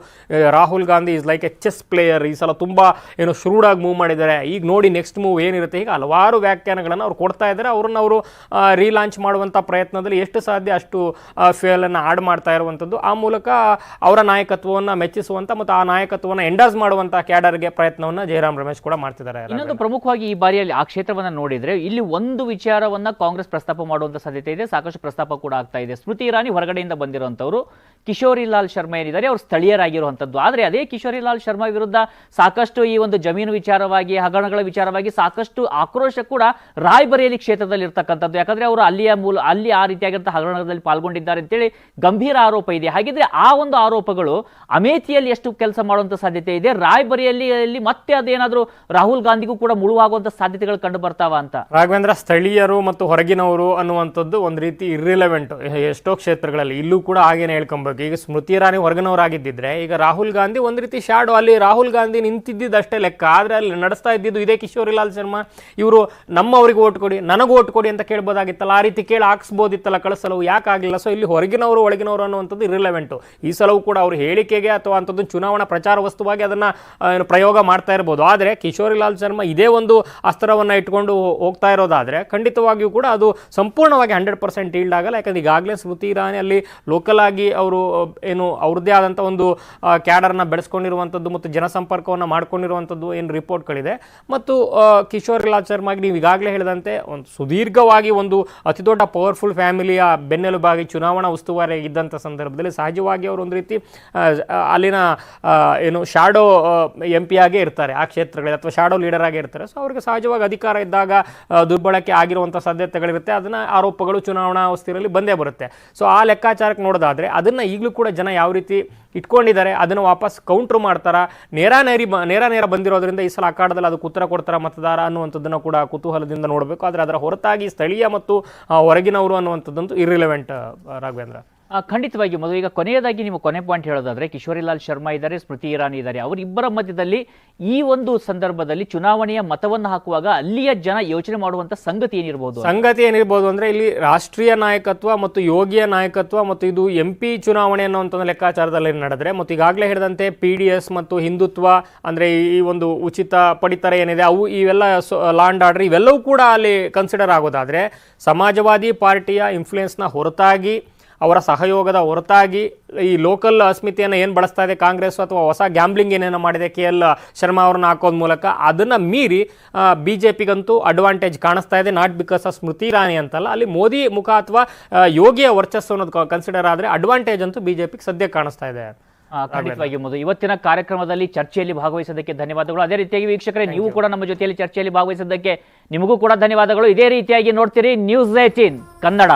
Rahul Gandhi is like a chess player ಈ ಸಲ ತುಂಬ ಏನು ಶ್ರೂಡಾಗಿ ಮೂವ್ ಮಾಡಿದ್ದಾರೆ. ಈಗ ನೋಡಿ ನೆಕ್ಸ್ಟ್ ಮೂವ್ ಏನಿರುತ್ತೆ. ಈಗ ಹಲವಾರು ವ್ಯಾಖ್ಯಾನಗಳನ್ನು ಅವ್ರು ಕೊಡ್ತಾ ಇದ್ದಾರೆ. ಅವ್ರನ್ನ ಅವರು ರೀಲಾಂಚ್ ಮಾಡುವಂಥ ಪ್ರಯತ್ನದಲ್ಲಿ ಎಷ್ಟು ಸಾಧ್ಯ ಅಷ್ಟು ಫೇಲನ್ನು ಆಡ್ ಮಾಡ್ತಾ ಇರುವಂಥದ್ದು ಆ ಮೂಲಕ ಅವರ ನಾಯಕತ್ವವನ್ನು ಮೆಚ್ಚಿಸುವಂಥ ಮತ್ತು ಆ ನಾಯಕತ್ವವನ್ನು ಎಂಡರ್ಸ್ ಮಾಡುವಂಥ ಕ್ಯಾಡರ್ಗೆ ಪ್ರಯತ್ನವನ್ನು ಜಯರಾಮ್ ರಮೇಶ್ ಕೂಡ ಮಾಡ್ತಿದ್ದಾರೆ. ಪ್ರಮುಖವಾಗಿ ಈ ಬಾರಿಯಲ್ಲಿ ಆ ಕ್ಷೇತ್ರವನ್ನ ನೋಡಿದ್ರೆ ಇಲ್ಲಿ ಒಂದು ವಿಚಾರವನ್ನ ಕಾಂಗ್ರೆಸ್ ಪ್ರಸ್ತಾಪ ಮಾಡುವಂಥ ಸಾಧ್ಯತೆ ಇದೆ. ಸಾಕಷ್ಟು ಪ್ರಸ್ತಾಪ ಕೂಡ ಆಗ್ತಾ ಇದೆ. ಸ್ಮೃತಿ ಇರಾನಿ ಹೊರಗಡೆಯಿಂದ ಬಂದಿರುವಂತವರು ಕಿಶೋರಿ ಲಾಲ್ ಶರ್ಮಾ ಏನಿದ್ದಾರೆ, ಅವರು ಸ್ಥಳೀಯರಾಗಿರುವಂಥದ್ದು. ಆದರೆ ಅದೇ ಕಿಶೋರಿಲಾಲ್ ಶರ್ಮಾ ವಿರುದ್ಧ ಸಾಕಷ್ಟು ಈ ಒಂದು ಜಮೀನು ವಿಚಾರವಾಗಿ, ಹಗರಣಗಳ ವಿಚಾರವಾಗಿ ಸಾಕಷ್ಟು ಆಕ್ರೋಶ ಕೂಡ ರಾಯ್ಬರೇಲಿ ಕ್ಷೇತ್ರದಲ್ಲಿ ಇರ್ತಕ್ಕಂಥದ್ದು ಯಾಕಂದ್ರೆ ಅವರು ಅಲ್ಲಿಯ ಮೂಲ, ಅಲ್ಲಿ ಆ ರೀತಿಯಾಗಿರ್ತ ಹಗರಣದಲ್ಲಿ ಪಾಲ್ಗೊಂಡಿದ್ದಾರೆ ಅಂತೇಳಿ ಗಂಭೀರ ಆರೋಪ ಇದೆ. ಹಾಗಿದ್ರೆ ಆ ಒಂದು ಆರೋಪಗಳು ಅಮೇಥಿಯಲ್ಲಿ ಎಷ್ಟು ಕೆಲಸ ಮಾಡುವಂತ ಸಾಧ್ಯತೆ ಇದೆ? ರಾಯ್ಬರೇಲಿಯಲ್ಲಿ ಮತ್ತೆ ಅದೇನಾದರೂ ರಾಹುಲ್ ಗಾಂಧಿಗೂ ಕೂಡ ಮುಳುವಾಗುವಂಥ ಸಾಧ್ಯತೆಗಳು ಕಂಡು ಬರ್ತಾವ ಅಂತ? ರಾಘವೇಂದ್ರ, ಸ್ಥಳೀಯರು ಮತ್ತು ಹೊರಗಿನವರು ಅನ್ನುವಂಥದ್ದು ಒಂದು ರೀತಿ ಇರ್ರಿಲೆವೆಂಟ್ ಎಷ್ಟೋ ಕ್ಷೇತ್ರಗಳಲ್ಲಿ. ಇಲ್ಲೂ ಕೂಡ ಹಾಗೇನೆ ಹೇಳ್ಕೊಬೇಕು ಈಗ ಸ್ಮೃತಿ ಇರಾನಿ ಹೊರಗಿನವರಾಗಿದ್ದಿದ್ರೆ ಈಗ ರಾಹುಲ್ ಗಾಂಧಿ ಒಂದು ರೀತಿ ಶಾಡೋ ಅಲ್ಲಿ ರಾಹುಲ್ ಗಾಂಧಿ ನಿಂತಿದ್ದಿದ್ದಷ್ಟೇ ಲೆಕ್ಕ. ಆದರೆ ಅಲ್ಲಿ ನಡೆಸ್ತಾ ಇದ್ದಿದ್ದು ಇದೇ ಕಿಶೋರಿಲಾಲ್ ಶರ್ಮಾ. ಇವರು ನಮ್ಮವರಿಗೆ ಓಟ್ ಕೊಡಿ, ನನಗೆ ಓಟ್ ಕೊಡಿ ಅಂತ ಕೇಳ್ಬೋದಾಗಿತ್ತಲ್ಲ. ಆ ರೀತಿ ಕೇಳಿ ಹಾಕ್ಸ್ಬೋದಿತ್ತಲ್ಲ ಕಳಿಸಲು. ಯಾಕೆ ಆಗಲಿಲ್ಲ? ಸೊ ಇಲ್ಲಿ ಹೊರಗಿನವರು, ಒಳಗಿನವರು ಅನ್ನುವಂಥದ್ದು ಇರಿಲೆವೆಂಟು ಈ ಸಲವೂ ಕೂಡ ಅವ್ರ ಹೇಳಿಕೆಗೆ ಅಥವಾ ಅಂಥದ್ದು ಚುನಾವಣಾ ಪ್ರಚಾರ ವಸ್ತುವಾಗಿ ಅದನ್ನು ಪ್ರಯೋಗ ಮಾಡ್ತಾ ಇರ್ಬೋದು. ಆದರೆ ಕಿಶೋರಿಲಾಲ್ ಶರ್ಮಾ ಇದೇ ಒಂದು ಅಸ್ತ್ರವನ್ನು ಇಟ್ಕೊಂಡು ಹೋಗ್ತಾ ಇರೋದಾದರೆ ಖಂಡಿತವಾಗಿಯೂ ಕೂಡ ಅದು ಸಂಪೂರ್ಣವಾಗಿ ಹಂಡ್ರೆಡ್ ಪರ್ಸೆಂಟ್ ಈಲ್ಡ್ ಆಗಲ್ಲ. ಯಾಕಂದ್ರೆ ಈಗಾಗಲೇ ಸ್ಮೃತಿ ಇರಾನಿ ಅಲ್ಲಿ ಲೋಕಲ್ ಆಗಿ ಅವರು ಏನು ಅವ್ರದ್ದೇ ಆದಂಥ ಒಂದು ಕ್ಯಾಡರ್ನ ಬೆಳೆಸ್ಕೊಂಡಿರುವಂಥದ್ದು ಮತ್ತು ಜನಸಂಪರ್ಕವನ್ನು ಮಾಡ್ಕೊಂಡಿರುವಂಥದ್ದು ಏನು ರಿಪೋರ್ಟ್ಗಳಿದೆ. ಮತ್ತು ಕಿಶೋರ್ ಲಾಲ್ ಶರ್ಮಾಗೆ ನೀವು ಈಗಾಗಲೇ ಹೇಳಿದಂತೆ ಒಂದು ಸುದೀರ್ಘವಾಗಿ ಒಂದು ಅತಿ ದೊಡ್ಡ ಪವರ್ಫುಲ್ ಫ್ಯಾಮಿಲಿಯ ಬೆನ್ನೆಲುಬಾಗಿ ಚುನಾವಣಾ ಉಸ್ತುವಾರಿ ಇದ್ದಂಥ ಸಂದರ್ಭದಲ್ಲಿ ಸಹಜವಾಗಿ ಅವರು ಒಂದು ರೀತಿ ಅಲ್ಲಿನ ಏನು ಶಾಡೋ ಎಂ ಪಿ ಆಗೇ ಇರ್ತಾರೆ ಆ ಕ್ಷೇತ್ರಗಳಲ್ಲಿ ಅಥವಾ ಶಾಡೋ ಲೀಡರ್ ಆಗೇ ಇರ್ತಾರೆ. ಸೊ ಅವರಿಗೆ ಸಹಜವಾಗಿ ಅಧಿಕಾರ ಇದ್ದಾಗ ದುರ್ಬಳಕೆ ಆಗಿರುವಂಥ ಸಾಧ್ಯತೆಗಳಿರುತ್ತೆ. ಅದನ್ನ ಆರೋಪಗಳು ಚುನಾವಣಾ ಅವಸ್ಥೆಯಲ್ಲಿ ಬಂದೇ ಬರುತ್ತೆ. ಸೊ ಆ ಲೆಕ್ಕಾಚಾರಕ್ಕೆ ನೋಡೋದಾದ್ರೆ ಅದನ್ನ ಈಗಲೂ ಕೂಡ ಜನ ಯಾವ ರೀತಿ ಇಟ್ಕೊಂಡಿದ್ದಾರೆ, ಅದನ್ನು ವಾಪಸ್ ಕೌಂಟ್ರ್ ಮಾಡ್ತಾರ? ನೇರ ನೇರಿ ಬ, ನೇರ ನೇರ ಬಂದಿರೋದ್ರಿಂದ ಈ ಸಲ ಅಖಾಡದಲ್ಲಿ ಅದಕ್ಕೆ ಉತ್ತರ ಕೊಡ್ತಾರ ಮತದಾರ ಅನ್ನುವಂಥದ್ದನ್ನು ಕೂಡ ಕುತೂಹಲದಿಂದ ನೋಡಬೇಕು. ಆದರೆ ಅದರ ಹೊರತಾಗಿ ಸ್ಥಳೀಯ ಮತ್ತು ಹೊರಗಿನವರು ಅನ್ನುವಂಥದ್ದಂತೂ ಇರ್ರಿಲೆವೆಂಟ್ ರಾಘವೇಂದ್ರ. ಖಂಡಿತವಾಗಿ ಮೊದಲು ಈಗ ಕೊನೆಯದಾಗಿ ನಿಮ್ಮ ಕೊನೆ ಪಾಯಿಂಟ್ ಹೇಳೋದಾದ್ರೆ, ಕಿಶೋರಿಲಾಲ್ ಶರ್ಮಾ ಇದ್ದಾರೆ, ಸ್ಮೃತಿ ಇರಾನಿ ಇದ್ದಾರೆ. ಅವರಿಬ್ಬರ ಮಧ್ಯದಲ್ಲಿ ಈ ಒಂದು ಸಂದರ್ಭದಲ್ಲಿ ಚುನಾವಣೆಯ ಮತವನ್ನು ಹಾಕುವಾಗ ಅಲ್ಲಿಯ ಜನ ಯೋಚನೆ ಮಾಡುವಂತ ಸಂಗತಿ ಏನಿರಬಹುದು ಸಂಗತಿ ಏನಿರ್ಬೋದು ಅಂದ್ರೆ ಇಲ್ಲಿ ರಾಷ್ಟ್ರೀಯ ನಾಯಕತ್ವ ಮತ್ತು ಯೋಗಿಯ ನಾಯಕತ್ವ ಮತ್ತು ಇದು ಎಂ ಪಿ ಚುನಾವಣೆ ಒಂದು ಲೆಕ್ಕಾಚಾರದಲ್ಲಿ ನಡೆದ್ರೆ, ಮತ್ತು ಈಗಾಗಲೇ ಹೇಳಿದಂತೆ ಪಿ ಡಿ ಎಸ್ ಮತ್ತು ಹಿಂದುತ್ವ ಅಂದ್ರೆ ಈ ಒಂದು ಉಚಿತ ಪಡಿತರ ಏನಿದೆ, ಅವು ಇವೆಲ್ಲ ಲಾಂಡ್ ಆರ್ಡರ್ ಇವೆಲ್ಲವೂ ಕೂಡ ಅಲ್ಲಿ ಕನ್ಸಿಡರ್ ಆಗೋದಾದ್ರೆ, ಸಮಾಜವಾದಿ ಪಾರ್ಟಿಯ ಇನ್ಫ್ಲೂಯೆನ್ಸ್ನ ಹೊರತಾಗಿ ಅವರ ಸಹಯೋಗದ ಹೊರತಾಗಿ ಈ ಲೋಕಲ್ ಅಸ್ಮಿತೆಯನ್ನು ಏನು ಬಳಸ್ತಾ ಇದೆ ಕಾಂಗ್ರೆಸ್ ಅಥವಾ ಹೊಸ ಗ್ಯಾಂಬ್ಲಿಂಗ್ ಏನೇನೋ ಮಾಡಿದೆ ಕೆ ಎಲ್ ಶರ್ಮಾ ಅವ್ರನ್ನ ಹಾಕೋದ್ ಮೂಲಕ ಅದನ್ನ ಮೀರಿ ಬಿ ಜೆ ಪಿಗಂತೂ ಅಡ್ವಾಂಟೇಜ್ ಕಾಣಿಸ್ತಾ ಇದೆ. Not because of Smriti Irani ಅಂತಲ್ಲ ಅಲ್ಲಿ ಮೋದಿ ಮುಖ ಅಥವಾ ಯೋಗಿಯ ವರ್ಚಸ್ಸು ಅನ್ನೋದು ಕನ್ಸಿಡರ್ ಆದರೆ ಅಡ್ವಾಂಟೇಜ್ ಅಂತೂ ಬಿ ಜೆ ಪಿಗೆ ಸದ್ಯ ಕಾಣಿಸ್ತಾ ಇದೆ. ಖಂಡಿತವಾಗಿ ಮೊದಲು ಇವತ್ತಿನ ಕಾರ್ಯಕ್ರಮದಲ್ಲಿ ಚರ್ಚೆಯಲ್ಲಿ ಭಾಗವಹಿಸೋದಕ್ಕೆ ಧನ್ಯವಾದಗಳು. ಅದೇ ರೀತಿಯಾಗಿ ವೀಕ್ಷಕರೇ ನೀವು ಕೂಡ ನಮ್ಮ ಜೊತೆಯಲ್ಲಿ ಚರ್ಚೆಯಲ್ಲಿ ಭಾಗವಹಿಸೋದಕ್ಕೆ ನಿಮಗೂ ಕೂಡ ಧನ್ಯವಾದಗಳು. ಇದೇ ರೀತಿಯಾಗಿ ನೋಡ್ತೀರಿ ನ್ಯೂಸ್ ಏಟೀನ್ ಕನ್ನಡ.